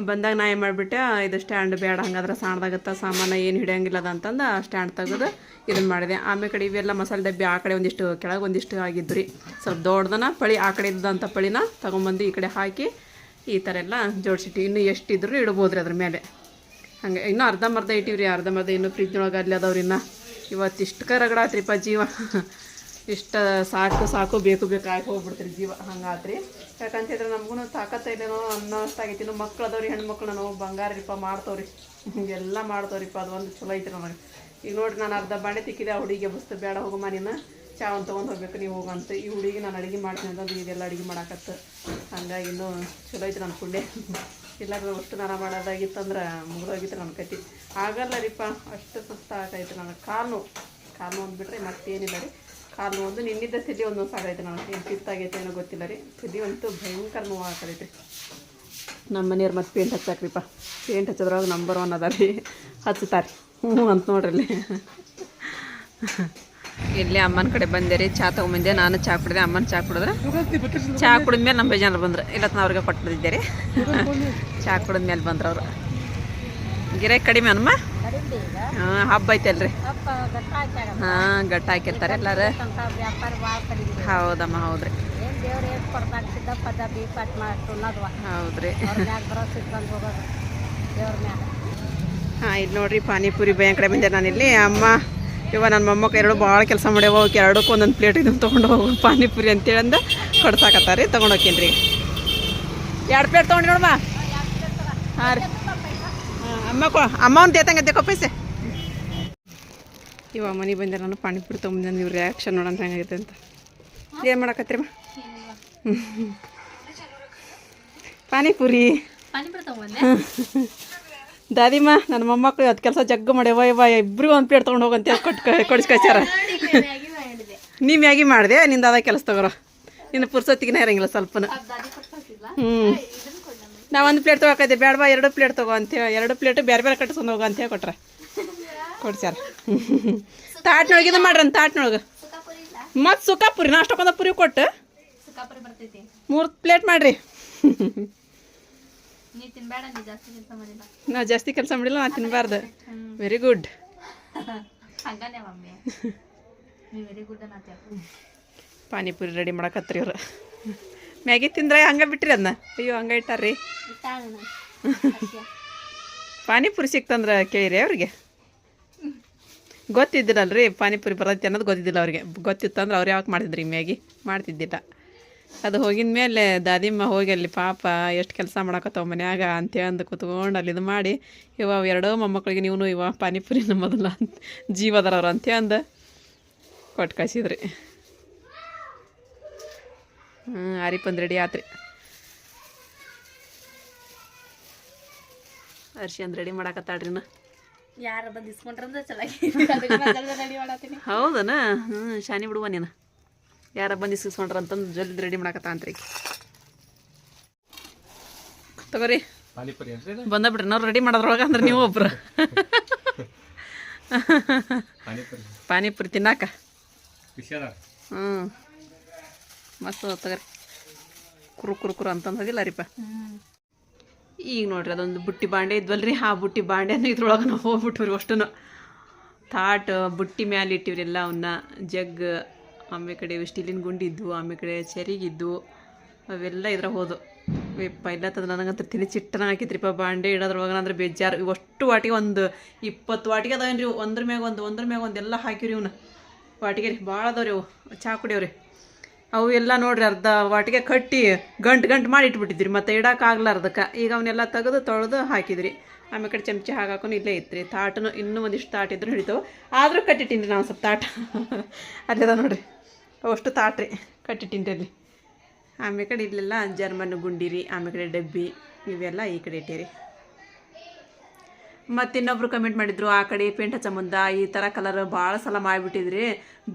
ಬಂದಾಗ ನಾ ಏನು ಮಾಡಿಬಿಟ್ಟೆ ಇದು ಸ್ಟ್ಯಾಂಡ್ ಬೇಡ, ಹಂಗಾದ್ರೆ ಸಣ್ಣದಾಗತ್ತ ಸಾಮಾನು ಏನು ಹಿಡಿಯಂಗಿಲ್ಲದ ಅಂತಂದು ಸ್ಟ್ಯಾಂಡ್ ತೆಗೆದು ಇದನ್ನು ಮಾಡಿದೆ. ಆಮೇಲೆ ಕಡೆ ಇವೆಲ್ಲ ಮಸಾಲೆ ಡಬ್ಬಿ ಆ ಕಡೆ ಒಂದಿಷ್ಟು, ಕೆಳಗೆ ಒಂದಿಷ್ಟು ಆಗಿದ್ದು ರೀ ಸ್ವಲ್ಪ ದೊಡ್ಡದನ ಪಳಿ, ಆ ಕಡೆ ಇದ್ದಂಥ ಪಳಿನ ತೊಗೊಂಬಂದು ಈ ಕಡೆ ಹಾಕಿ ಈ ಥರ ಎಲ್ಲ ಜೋಡಿಸಿಟ್ಟು. ಇನ್ನೂ ಎಷ್ಟಿದ್ರು ಇಡ್ಬೋದು ರೀ ಅದ್ರ ಮೇಲೆ. ಹಂಗೆ, ಇನ್ನೂ ಅರ್ಧಂಬರ್ಧ ಇಟ್ಟಿವ್ರಿ, ಅರ್ಧಂಬರ್ಧ ಇನ್ನೂ ಫ್ರಿಜ್ನೊಳಗೆ ಅಲ್ಲಿ ಅದಾವ್ರಿ ಇನ್ನೂ ಇವತ್ತು ಕರಗಡಾತ್ರಿಪ್ಪ ರಗಡಾತ್ರಿಪ್ಪ ಜೀವ. ಇಷ್ಟು, ಸಾಕು ಸಾಕು, ಬೇಕು ಬೇಕು, ಆಗಿ ಹೋಗ್ಬಿಡ್ತೀರಿ ಜೀವ. ಹಂಗಾತ್ರಿ ಯಾಕಂತಿದ್ರೆ ನಮಗೂ ತಾಕತ್ತ ಇದೇನೋ ಅನ್ನೋ ಅಷ್ಟಾಗೈತಿ ಇನ್ನು ಮಕ್ಳು ಅದಾವ್ರಿ ಹೆಣ್ಮಕ್ಳು ನಾವು ಬಂಗಾರ ರೀಪ ಮಾಡ್ತವ್ರಿ. ಎಲ್ಲ ಮಾಡ್ತಾವ್ರಿಪ್ಪ ಅದು ಒಂದು ಚಲೋ ಐತ್ರಿ ನನಗೆ ಈಗ ನೋಡ್ರಿ, ನಾನು ಅರ್ಧ ಬಾಣೆ ತಿಕ್ಕಿದೆ, ಆ ಹುಡುಗಿಗೆ ಬಸ್ತು ಬೇಡ ಹೋಗಮ್ಮ ನೀನು. ಚಾ ಒಂದು ತೊಗೊಂಡು ಹೋಗ್ಬೇಕು, ನೀವು ಹೋಗಂತ ಈ ಹುಡುಗಿ ನಾನು ಅಡುಗೆ ಮಾಡ್ತೀನಿ ಅಂತಂದು ಇದೆಲ್ಲ ಅಡುಗೆ ಮಾಡಾಕತ್ತು. ಹಂಗಾಗಿ ಇನ್ನೂ ಚಲೋ ಐತಿ ನನ್ನ ಕುಂಡೆ ಇಲ್ಲಾಂದ್ರೆ ಅಷ್ಟು ನಾನು ಮಾಡೋದಾಗಿತ್ತಂದ್ರೆ ಮುಗಿದೋಗಿತ್ತು ನನ್ನ ಕತಿ. ಆಗಲ್ಲ ರೀಪ್ಪ, ಅಷ್ಟು ಸುಸ್ತ ಆಗೈತೆ ನನಗೆ. ಕಾಲು ಕಾಲು ನೋವು ಅಂದ್ಬಿಟ್ರೆ ಮತ್ತೇನಿಲ್ಲ ರೀ. ಕಾಲು ನೋವು ಒಂದು ನಿನ್ನಿದ್ದ ತಿದ್ದಿ ಒಂದು ಸಾಗೈತೆ ನನಗೆ ಏನು ಪಿತ್ತಾಗೈತೆ ಏನೋ ಗೊತ್ತಿಲ್ಲ ರೀ. ತಿದ್ದಿ ಅಂತೂ ಭಯಂಕರ ನೋವು ಆಗೈತೆ. ನಮ್ಮ ಮನೆಯವ್ರು ಮತ್ತೆ ಪೇಂಟ್ ಹಚ್ಚಾಕ್ರಿಪ್ಪ. ಪೇಂಟ್ ಹಚ್ಚೋದ್ರಾಗ ನಂಬರ್ ಒನ್ ಅದ ರೀ. ಹಚ್ತಾರೆ ಹ್ಞೂ ಅಂತ ನೋಡ್ರಿ ಇಲ್ಲಿ. ಇಲ್ಲಿ ಅಮ್ಮನ ಕಡೆ ಬಂದೆ ರೀ. ಚಾ ತೊಗೊಂಬಂದೆ. ನಾನು ಚಾ ಕುಡಿದೆ. ಅಮ್ಮನ ಚಾ ಕುಡಿದ್ರೆ ಚಾ ಕುಡಿದ್ಮೇಲೆ ನಮ್ಮ ಬೇಜಾರು ಬಂದ್ರೆ. ಇಲ್ಲ ನಾ ಅವ್ರಿಗೆ ಕೊಟ್ಟಿದ್ದೆ ರೀ. ಚಾ ಕುಡಿದ್ಮೇಲೆ ಬಂದ್ರೆ ಅವರು ಗಿರಾಕಿ ಕಡಿಮೆ ಅಮ್ಮ ಹಾಂ ಹಬ್ಬ ಐತಲ್ರಿ? ಹಾಂ ಗಟ್ಟ ಹಾಕಿರ್ತಾರೆ ಎಲ್ಲಾರು. ಹೌದಮ್ಮ ಹೌದ್ರಿ. ಹೌದ್ರಿ. ಹಾ ಇಲ್ಲಿ ನೋಡ್ರಿ ಪಾನಿಪುರಿ ಬೈ ಕಡೆ ಬಂದೆ ನಾನಿಲ್ಲಿ. ಅಮ್ಮ ಇವ ನನ್ನ ಮೊಮ್ಮಕ್ಕ ಎರಡು ಭಾಳ ಕೆಲಸ ಮಾಡ್ಯಾವ ಅವಕ್ಕೆ ಎರಡಕ್ಕೂ ಒಂದೊಂದು ಪ್ಲೇಟ್ ಇದನ್ನು ತೊಗೊಂಡು ಹೋಗು ಪಾನಿಪುರಿ ಅಂತೇಳಿ ಅಂದ ಕೊಡ್ಸಾಕತ್ತಾರ ರೀ ತೊಗೊಂಡು ಹೋಗ್ತೀನಿ ರೀ ಎರಡು ಪ್ಲೇಟ್ ತೊಗೊಂಡ್ರಿ ನೋಡಮ್ಮ ಹಾಂ ರೀ ಅಮ್ಮ ಕೊ ಅಮ್ಮ ಒಂದು ತೇತಂಗೆ ತೆಕೋ ಪೈಸೆ. ಇವ ಮನೆಗೆ ಬಂದೆ ನಾನು ಪಾನಿಪುರಿ ತೊಗೊಂಬಂದೆ ಇವ್ರು ರಿಯಾಕ್ಷನ್ ನೋಡೋಣ ಹೆಂಗೈತೆ ಅಂತ. ಏನು ಮಾಡಕತ್ರಿ ಪಾನಿಪುರಿ. ದಾದಿಮ್ಮ ನನ್ನ ಮೊಮ್ಮಕ್ಕಳು ಅದು ಕೆಲಸ ಜಗ್ಗು ಮಾಡ್ಯವ ಇವ ಇಬ್ರಿಗೂ ಒಂದು ಪ್ಲೇಟ್ ತೊಗೊಂಡು ಹೋಗಂತ ಕೊಟ್ಟು ಕೊಡಿಸ್ಕೊಚಾರ ಕಳ್ಸ್ಯಾರ ನೀ ಮ್ಯಾಗಿ ಮಾಡಿದೆ ನಿಂದ ಅದ ಕೆಲಸ ತಗೋರ. ನಿನ್ನ ಪುರ್ಸೊತ್ತಿಗೆ ಇರಂಗಿಲ್ಲ ಸ್ವಲ್ಪನ. ಹ್ಞೂ ನಾ ಒಂದು ಪ್ಲೇಟ್ ತೊಗೊಕೈತೆ ಬೇಡವಾ ಎರಡು ಪ್ಲೇಟ್ ತಗೋ ಅಂತೇಳಿ ಎರಡು ಪ್ಲೇಟ್ ಬೇರೆ ಬೇರೆ ಕಟ್ಸ್ಕೊಂಡು ಹೋಗು ಅಂತೇಳಿ ಕೊಟ್ರೆ ಕೊಡ್ಸ್ಯಾರ. ತಾಟ್ನೊಳಗೆ ಇದು ಮಾಡ್ರಿ ತಾಟ್ನೊಳಗೆ. ಮತ್ತು ಸುಖಾಪುರಿ ನಾಷ್ಟಕ್ಕೊಂದು ಪುರಿ ಕೊಟ್ಟು ಮೂರು ಪ್ಲೇಟ್ ಮಾಡಿರಿ. ನೀ ನೀ ಜಾಸ್ತಿ ಕೆಲಸ ಮಾಡಿಲ್ಲ. ನಾ ನಾ ತಿನ್ಬಾರ್ದು. ವೆರಿ ಗುಡ್ ನೀ ಪಾನಿಪುರಿ ರೆಡಿ ಮಾಡಕತ್ರಿ ಇವ್ರು. ಮ್ಯಾಗಿ ತಿಂದ್ರೆ ಹಂಗೆ ಬಿಟ್ರಿ ಅದನ್ನ ಅಯ್ಯೋ ಹಂಗೆ ಇಟ್ಟಾರ್ರಿ. ಪಾನಿಪುರಿ ಸಿಕ್ತಂದ್ರೆ ಕೇಳಿರಿ ಅವ್ರಿಗೆ. ಗೊತ್ತಿದ್ದಿಲ್ಲಲ್ರಿ ಪಾನಿಪುರಿ ಬರತ್ತೆ ಅನ್ನೋದು ಗೊತ್ತಿದ್ದಿಲ್ಲ ಅವ್ರಿಗೆ. ಗೊತ್ತಿತ್ತಂದ್ರೆ ಅವ್ರು ಯಾವಾಗ ಮಾಡಿದ್ರಿ ಮ್ಯಾಗಿ? ಮಾಡ್ತಿದ್ದಿಲ್ಲ. ಅದು ಹೋಗಿದ ಮೇಲೆ ದಾದಿಮ್ಮ ಹೋಗಿ ಅಲ್ಲಿ ಪಾಪ ಎಷ್ಟು ಕೆಲಸ ಮಾಡಕತ್ತವ ಮನ್ಯಾಗ ಅಂತೇಳಿ ಅಂದು ಕುತ್ಕೊಂಡು ಅಲ್ಲಿ ಇದು ಮಾಡಿ ಇವ ಎರಡೂ ಮೊಮ್ಮಕ್ಳಿಗೆ ನೀವು ಇವ ಪಾನಿಪುರಿನ ಮೊದಲ ಜೀವದರ ಅವ್ರು ಅಂತೇಳಿ ಅಂದು ಕೊಟ್ಟು ಕಳಿಸಿದ್ರಿ. ಹ್ಞೂ ಆರಿಪಂದು ರೆಡಿ ಆತ್ರಿ. ಅರ್ಶಿ ಅಂದ್ ರೆಡಿ ಮಾಡಾಕತ್ತಾಳ್ರಿ ಇನ್ನು. ಯಾರು ಬಂದು ಇಸ್ಕೊಂಡ್ರಂದ್ರೆ ಚೆನ್ನಾಗಿ ರೆಡಿ ಮಾಡತ್ತೀನಿ. ಹೌದನ? ಹ್ಞೂ ಶಾನಿ ಬಿಡುವ ನೀನು. ಯಾರ ಬಂದು ಇಸ್ಕೊಂಡ್ರ ಅಂತಂದು ಜಲ್ದಿ ರೆಡಿ ಮಾಡಾಕತ್ತ ಅಂತ್ರಿ ತಗೋರಿ. ಬಂದ ಬಿಡ್ರಿ ನಾವು ರೆಡಿ ಮಾಡೋದ್ರೊಳಗೆ ಅಂದ್ರೆ ನೀವು ಒಬ್ರು. ಪಾನಿಪುರಿ. ತಿನ್ನಾಕ. ಹ್ಞೂ ಮಸ್ತ್ ತಗರಿ. ಕುರು ಕುರು ಕುರು ಅಂತಂದು ಹೋಗಿಲ್ಲ ಈಗ ನೋಡ್ರಿ ಅದೊಂದು ಬುಟ್ಟಿ ಬಾಂಡೆ ಇದ್ವಲ್ರಿ. ಆ ಬುಟ್ಟಿ ಬಾಂಡೆನ ಇದ್ರೊಳಗೆ ನಾವು ಹೋಗ್ಬಿಟ್ಟು ಅಷ್ಟು ತಾಟ್, ಬುಟ್ಟಿ ಮ್ಯಾಲೆ ಇಟ್ಟಿವ್ರಿ ಎಲ್ಲ ಅವನ್ನ ಜಗ್ ಆಮೇಲೆ ಕಡೆ ಸ್ಟೀಲಿನ ಗುಂಡಿ ಇದ್ವು ಆಮೇಲೆ ಕಡೆ ಚರಿಗಿದ್ದು ಅವೆಲ್ಲ ಇದ್ರ ಹೋದು ಯಪ್ಪ, ಇಲ್ಲ ತದ ನನಗಂತ ತಿಳಿ ಚಿಟ್ಟನ ಹಾಕಿತ್ರಿಪ್ಪ ಬಾಂಡೆ ಇಡೋದ್ರೊಳಗೆ ಅಂದ್ರೆ ಬೇಜಾರು. ಇವಷ್ಟು ವಾಟಿಗೆ ಒಂದು ಇಪ್ಪತ್ತು ವಾಟಿಗೆ ಅದಾವೇನ್ರಿ ಒಂದ್ರ ಮ್ಯಾಗ ಒಂದು, ಒಂದ್ರ ಮ್ಯಾಗ ಒಂದು ಎಲ್ಲ ಹಾಕಿವ್ರಿ ಇವನ್ನ ವಾಟಿಗೆ ರೀ ಭಾಳ ಅದಾವ್ರಿ ಅವು. ಚಹಾ ಕುಡಿಯವ್ರಿ. ಅವು ಎಲ್ಲ ನೋಡ್ರಿ ಅರ್ಧ ವಾಟಿಗೆ ಕಟ್ಟಿ ಗಂಟು ಗಂಟು ಮಾಡಿ ಇಟ್ಬಿಟ್ಟಿದ್ರಿ, ಮತ್ತೆ ಇಡೋಕ್ಕಾಗ್ಲಾರ್ದಕ್ಕೆ ಈಗ ಅವನ್ನೆಲ್ಲ ತೆಗೆದು ತೊಳೆದು ಹಾಕಿದ್ರಿ. ಆಮೇಲೆ ಕಡೆ ಚಮಚೆ ಹಾಕಾಕೊಂಡು ಇಲ್ಲೇ ಇತ್ತು ರೀ ತಾಟನು ಇನ್ನೂ ಒಂದಿಷ್ಟು ತಾಟ ಇದ್ರು ಹಿಡಿತಾವೆ. ಆದರೂ ಕಟ್ಟಿಟ್ಟಿನಿ ನಾವು ಸ್ವಲ್ಪ ತಾಟ. ಅಲ್ಲದ ನೋಡ್ರಿ ಅವಷ್ಟು ತಾಟ್ರಿ ಕಟ್ಟಿಟ್ಟಿನಿ ಅಲ್ಲಿ. ಆಮೇಲೆ ಕಡೆ ಇಲ್ಲೆಲ್ಲ ಜರ್ಮನ್ ಗುಂಡಿರಿ ಆಮೇಲೆ ಡಬ್ಬಿ, ಇವೆಲ್ಲ ಈ ಕಡೆ ಇಟ್ಟೀರಿ. ಮತ್ತು ಇನ್ನೊಬ್ರು ಕಮೆಂಟ್ ಮಾಡಿದ್ರು, ಆ ಕಡೆ ಪೇಂಟ್ ಹಚ್ಚ ಈ ಥರ ಕಲರ್ ಭಾಳ ಸಲ ಮಾಡಿಬಿಟ್ಟಿದ್ರಿ.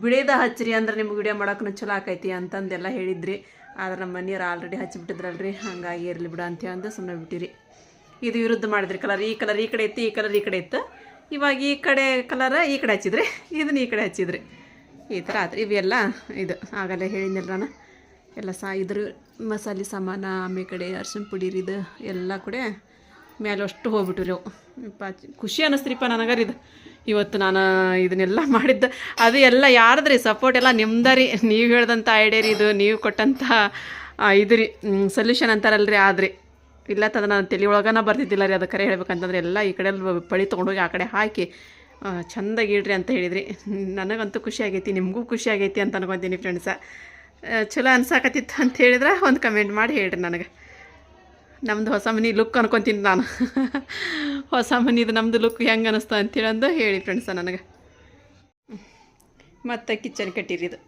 ಬಿಳಿದ ಹಚ್ಚಿರಿ ಅಂದ್ರೆ ನಿಮ್ಗೆ ವಿಡಿಯೋ ಮಾಡೋಕ್ಕೂ ಚಲೋ ಆಕೈತಿ ಅಂತಂದೆಲ್ಲ ಹೇಳಿದ್ರಿ. ಆದ್ರೆ ನಮ್ಮ ಮನೆಯವ್ರು ಆಲ್ರೆಡಿ ಹಚ್ಚಿಬಿಟ್ಟಿದ್ರಲ್ರಿ, ಹಂಗಾಗಿ ಇರಲಿ ಬಿಡು ಅಂತ ಸುಮ್ಮನೆ ಬಿಟ್ಟಿರಿ. ಇದು ವಿರುದ್ಧ ಮಾಡಿದ್ರಿ ಕಲರ್ ಈ ಕಲರ್ ಈ ಕಡೆ ಇತ್ತು, ಈ ಕಲರ್ ಈ ಕಡೆ ಇತ್ತು. ಇವಾಗ ಈ ಕಡೆ ಕಲರ್ ಈ ಕಡೆ ಹಚ್ಚಿದ್ರಿ. ಇದನ್ನ ಈ ಕಡೆ ಹಚ್ಚಿದ್ರಿ. ಈ ಥರ ಆತ್ರಿ, ಇವೆಲ್ಲ ಇದು. ಆಗಲೇ ಹೇಳಿದ್ನಲ್ಲ ನಾನು ಎಲ್ಲ ಸಾ, ಇದ್ರ ಮಸಾಲೆ ಸಾಮಾನು ಆಮೇಲೆ ಕಡೆ ಅರ್ಶಿನ ಪುಡಿ ಇದು ಎಲ್ಲ ಕೂಡ ಮೇಲೆ ಅಷ್ಟು ಹೋಗ್ಬಿಟ್ರಿ ಅವು. ಯಪ್ಪ, ಖುಷಿ ಅನ್ನಿಸ್ತ್ರಿಪ್ಪ ನನಗರಿ ಇದು. ಇವತ್ತು ನಾನು ಇದನ್ನೆಲ್ಲ ಮಾಡಿದ್ದ. ಅದು ಎಲ್ಲ ಯಾರದ್ರಿ ಸಪೋರ್ಟ್ ಎಲ್ಲ ನಿಮ್ದರಿ. ನೀವು ಹೇಳ್ದಂಥ ಐಡಿಯಾ ರೀ ಇದು ನೀವು ಕೊಟ್ಟಂಥ ಇದು ರೀ. ಸೊಲ್ಯೂಷನ್ ಅಂತಾರಲ್ರಿ ಆದ್ರಿ. ಇಲ್ಲ ತಂದ್ರೆ ನಾನು ತಲೆ ಒಳಗನ ಬರ್ತಿದ್ದಿಲ್ಲ ರೀ ಅದಕ್ಕೆ ಕರೆ ಹೇಳ್ಬೇಕಂತಂದ್ರೆ ಎಲ್ಲ ಈ ಕಡೆ ಪಳಿ ತೊಗೊಂಡೋಗಿ ಆ ಕಡೆ ಹಾಕಿ ಇಡ್ರಿ ಅಂತ ಹೇಳಿದ್ರಿ. ನನಗಂತೂ ಖುಷಿ ಆಗೈತಿ ನಿಮಗೂ ಖುಷಿ ಆಗೈತಿ ಅಂತ ಅನ್ಕೊತೀನಿ ಫ್ರೆಂಡ್ಸ ಚಲೋ ಅನ್ಸಾಕತ್ತಿತ್ತು ಅಂತ ಹೇಳಿದ್ರೆ ಒಂದು ಕಮೆಂಟ್ ಮಾಡಿ ಹೇಳ್ರಿ ನನಗೆ. ನಮ್ದು ಹೊಸ ಮನೆ ಲುಕ್ ಅನ್ಕೊತೀನಿ ನಾನು. ಹೊಸ ಮನಿದು ನಮ್ಮದು ಲುಕ್ ಹೆಂಗೆ ಅಂತೇಳಿ ಅಂದು ಹೇಳಿ ಫ್ರೆಂಡ್ಸ ನನಗೆ. ಮತ್ತು ಕಿಚನ್ ಕಟ್ಟಿರಿ ಇದು.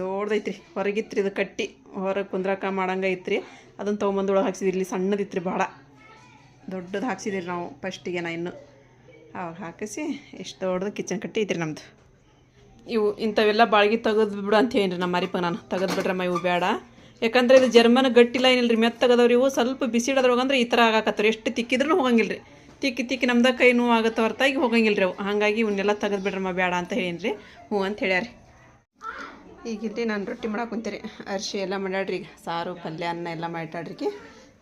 ದೊಡ್ಡದೈತ್ರಿ, ಹೊರಗಿತ್ರಿ ಇದು ಕಟ್ಟಿ. ಹೊರಗೆ ಕುಂದ್ರಾಕ ಮಾಡಂಗೆ ಐತ್ರಿ. ಅದನ್ನು ತೊಗೊಂಬಂದೊಳಗೆ ಹಾಕ್ಸಿದ್ರಿ. ಇಲ್ಲಿ ರೀ ಭಾಳ ದೊಡ್ಡದು ಹಾಕ್ಸಿದಿರಿ ನಾವು ಫಸ್ಟಿಗೆ ನಾ ಇನ್ನು. ಅವಾಗ ಹಾಕಿಸಿ ಎಷ್ಟು ದೊಡ್ಡದು ಕಿಚನ್ ಕಟ್ಟಿ ಐತ್ರಿ ನಮ್ಮದು ಇವು ಇಂಥವೆಲ್ಲ ಬಾಳ್ಗಿ ತೆಗೆದು ಬಿಡು ಅಂತ ಹೇಳಿ ನಮ್ಮ ಮರಿಪ ನಾನು. ತೆಗೆದು ಬಿಡ್ರಮ್ಮ ಇವು ಬೇಡ. ಯಾಕಂದ್ರೆ ಇದು ಜರ್ಮನ್ ಗಟ್ಟಿಲ್ಲ ಏನಿಲ್ಲ ರೀ ಮೆತ್ತಗದವ್ರಿ, ಇವು ಸ್ವಲ್ಪ ಬಿಸಿ ಹೋಗಂದ್ರೆ ಈ ಥರ ಆಗಾಕತ್ತವ್ರಿ ಎಷ್ಟು ತಿಕ್ಕಿದ್ರೂ ಹೋಗಂಗಿಲ್ಲ ರೀ ತಿಕ್ಕಿ ತಿಕ್ಕಿ ನಮ್ದು ಕೈ ನೋವು ಆಗುತ್ತೆ ಹೊರತಾಗಿ ಹೋಗಂಗಿಲ್ಲ ರೀ ಅವು. ಹಾಗಾಗಿ ಇವನ್ನೆಲ್ಲ ತೆಗೆದು ಬಿಡ್ರಮ್ಮ ಬೇಡ ಅಂತ ಹೇಳೀನಿ ರೀ ಹ್ಞೂ ಅಂತ ಹೇಳ್ಯಾರಿ ಈಗ ನಾನು ರೊಟ್ಟಿ ಮಾಡಕ್ಕೆ ಕುಂತೀರಿ. ಅರ್ಶಿ ಎಲ್ಲ ಮಾಡ್ಯಾಡ್ರಿ ಈಗ. ಸಾರು, ಪಲ್ಯ, ಅನ್ನ ಎಲ್ಲ ಮಾಡಿಟ್ಟಾಡ್ರಿ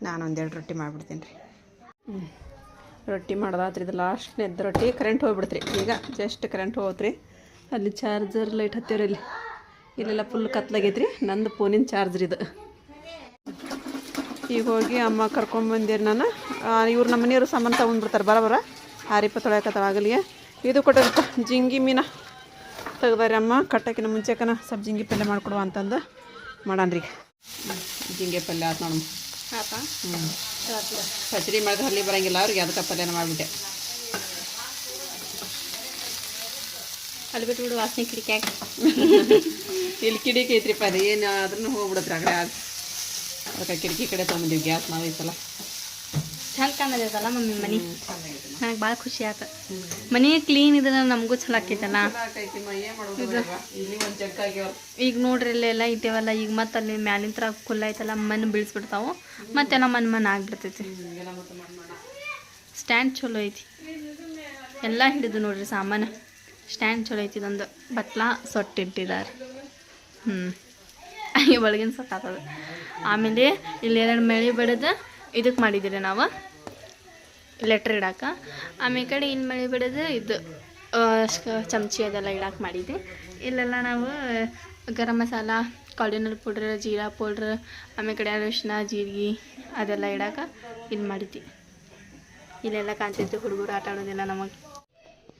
ನಾನು ಒಂದೆರಡು ರೊಟ್ಟಿ ಮಾಡಿಬಿಡ್ತೀನಿ ರೀ ಹ್ಞೂ ರೊಟ್ಟಿ ಮಾಡೋದಾತ್ರಿ ಇದು ಲಾಸ್ಟ್ನೇದ್ದು ರೊಟ್ಟಿ. ಕರೆಂಟ್ ಹೋಗ್ಬಿಡ್ತ್ರಿ. ಈಗ ಜಸ್ಟ್ ಕರೆಂಟ್ ಹೋಗತ್ರಿ. ಅಲ್ಲಿ ಚಾರ್ಜರ್ ಲೈಟ್ ಹತ್ತಿರ ಇಲ್ಲಿ. ಇಲ್ಲೆಲ್ಲ ಫುಲ್ ಕತ್ಲಾಗೈತ್ರಿ. ನಂದು ಫೋನಿನ ಚಾರ್ಜರ್ ಇದು. ಈಗ ಹೋಗಿ ಅಮ್ಮ ಕರ್ಕೊಂಬಂದಿರಿ ನಾನು. ಇವ್ರು ನಮ್ಮ ಮನೆಯವರು ಸಾಮಾನು ತೊಗೊಂಡ್ಬಿಡ್ತಾರೆ. ಬರ ಬರ. ಹಾರಿಪ ತೊಳೆಯಕತ್ತಾವ ಆಗಲಿಗೆ. ಇದು ಕೊಟ್ಟಿರಪ್ಪ ಜಿಂಗಿ ಮೀನ. ತೆಗ್ದಾರೆ ಅಮ್ಮ. ಕಟ್ಟಕಿನ ಮುಂಚೆಕನ ಸ್ವಲ್ಪ ಜಿಂಗಿ ಪಲ್ಯ ಮಾಡಿಕೊಡುವ ಅಂತಂದು ಮಾಡಾನ್ರಿ ಜಿಂಗೆ ಪಲ್ಯ ಆತು ನೋಡಮ್ಮ ಹ್ಞೂ ಪಚಡಿ ಮಾಡಿದ್ರೆ ಅಲ್ಲಿ ಬರಂಗಿಲ್ಲ. ಅವ್ರಿಗೆ ಅದಕ್ಕೆ ಪಲ್ಯನ ಮಾಡಿಬಿಟ್ಟೆ. ಅಲ್ಲಿ ಬಿಟ್ಬಿಡು ವಾಸನೆ ಕಿಡಿಕ್ಯಾಗ ಇಲ್ಲಿ ಕಿಡಿಕಿ ಐತ್ರಿಪ್ಪ ಅದು ಏನು ಆದ್ರೂ ಹೋಗ್ಬಿಡತ್ರಿ ಆ ಕಡೆ ಅದು ಅದಕ್ಕೆ ಕಿಟಕಿ ಕಡೆ ತೊಗೊಂಡಿವಿ ಗ್ಯಾಸ್ ನಾವು ಈ ಸಲ ಚಂದ ಕಾಣದೈತಲ್ಲ ಮಮ್ಮಿ ಮನೆ? ನನಗೆ ಭಾಳ ಖುಷಿ ಆಯ್ತು ಮನೆ ಕ್ಲೀನ್ ಇದ್ರೆ ನಮಗೂ ಚಲೋ ಆಕೈತಲ್ಲ? ಈಗ ನೋಡ್ರಿ ಇಲ್ಲೆಲ್ಲ ಇದ್ದೇವಲ್ಲ ಈಗ ಮತ್ತೆ ಅಲ್ಲಿ ಮ್ಯಾಲಿಂತ್ರ ಕುಲ್ಲ ಐತಲ್ಲ ಮಣ್ಣು ಬೀಳಿಸ್ಬಿಡ್ತಾವು. ಮತ್ತೆಲ್ಲ ಮಣ್ಣು ಮಣ್ಣು. ಆಗ್ಬಿಡ್ತೈತಿ ಸ್ಟ್ಯಾಂಡ್ ಚಲೋ ಐತಿ. ಎಲ್ಲ ಹಿಡಿದು ನೋಡ್ರಿ ಸಾಮಾನು. ಸ್ಟ್ಯಾಂಡ್ ಚಲೋ ಐತಿ ಇದೊಂದು. ಬತ್ಲ ಸೊಟ್ಟಿಟ್ಟಿದ್ದಾರೆ ಹ್ಞೂ ಒಳಗಿನ ಸೊಟ್ಟಾಗ್ತದೆ ಆಮೇಲೆ ಇಲ್ಲಿ ಎರಡು ಮಳೆ ಬಿಡದು ಇದಕ್ಕೆ ಮಾಡಿದ್ದೀರಿ ನಾವು. ಲೆಟ್ರ್ ಇಡಾಕ. ಆಮೇಲೆ ಕಡೆ ಇನ್ನು ಮಳೆ ಬಿಡದು ಇದು ಚಮಚಿ ಅದೆಲ್ಲ ಇಡಾಕ ಮಾಡಿದ್ದೆ ಇಲ್ಲೆಲ್ಲ ನಾವು ಗರಂ ಮಸಾಲ, ಕಾಳಿನಲ್ ಪೌಡ್ರ್, ಜೀರಾ ಪೌಡ್ರ್ ಆಮೇಲೆ ಕಡೆ ಅರಿಶಿನ, ಜೀರಿಗೆ ಅದೆಲ್ಲ ಇಡಾಕ ಇದು ಮಾಡಿದ್ದೆ ಇಲ್ಲೆಲ್ಲ ಕಾಣ್ತೈತಿ ಹುಡುಗರು ಆಟ ಆಡೋದಿಲ್ಲ ನಮಗೆ.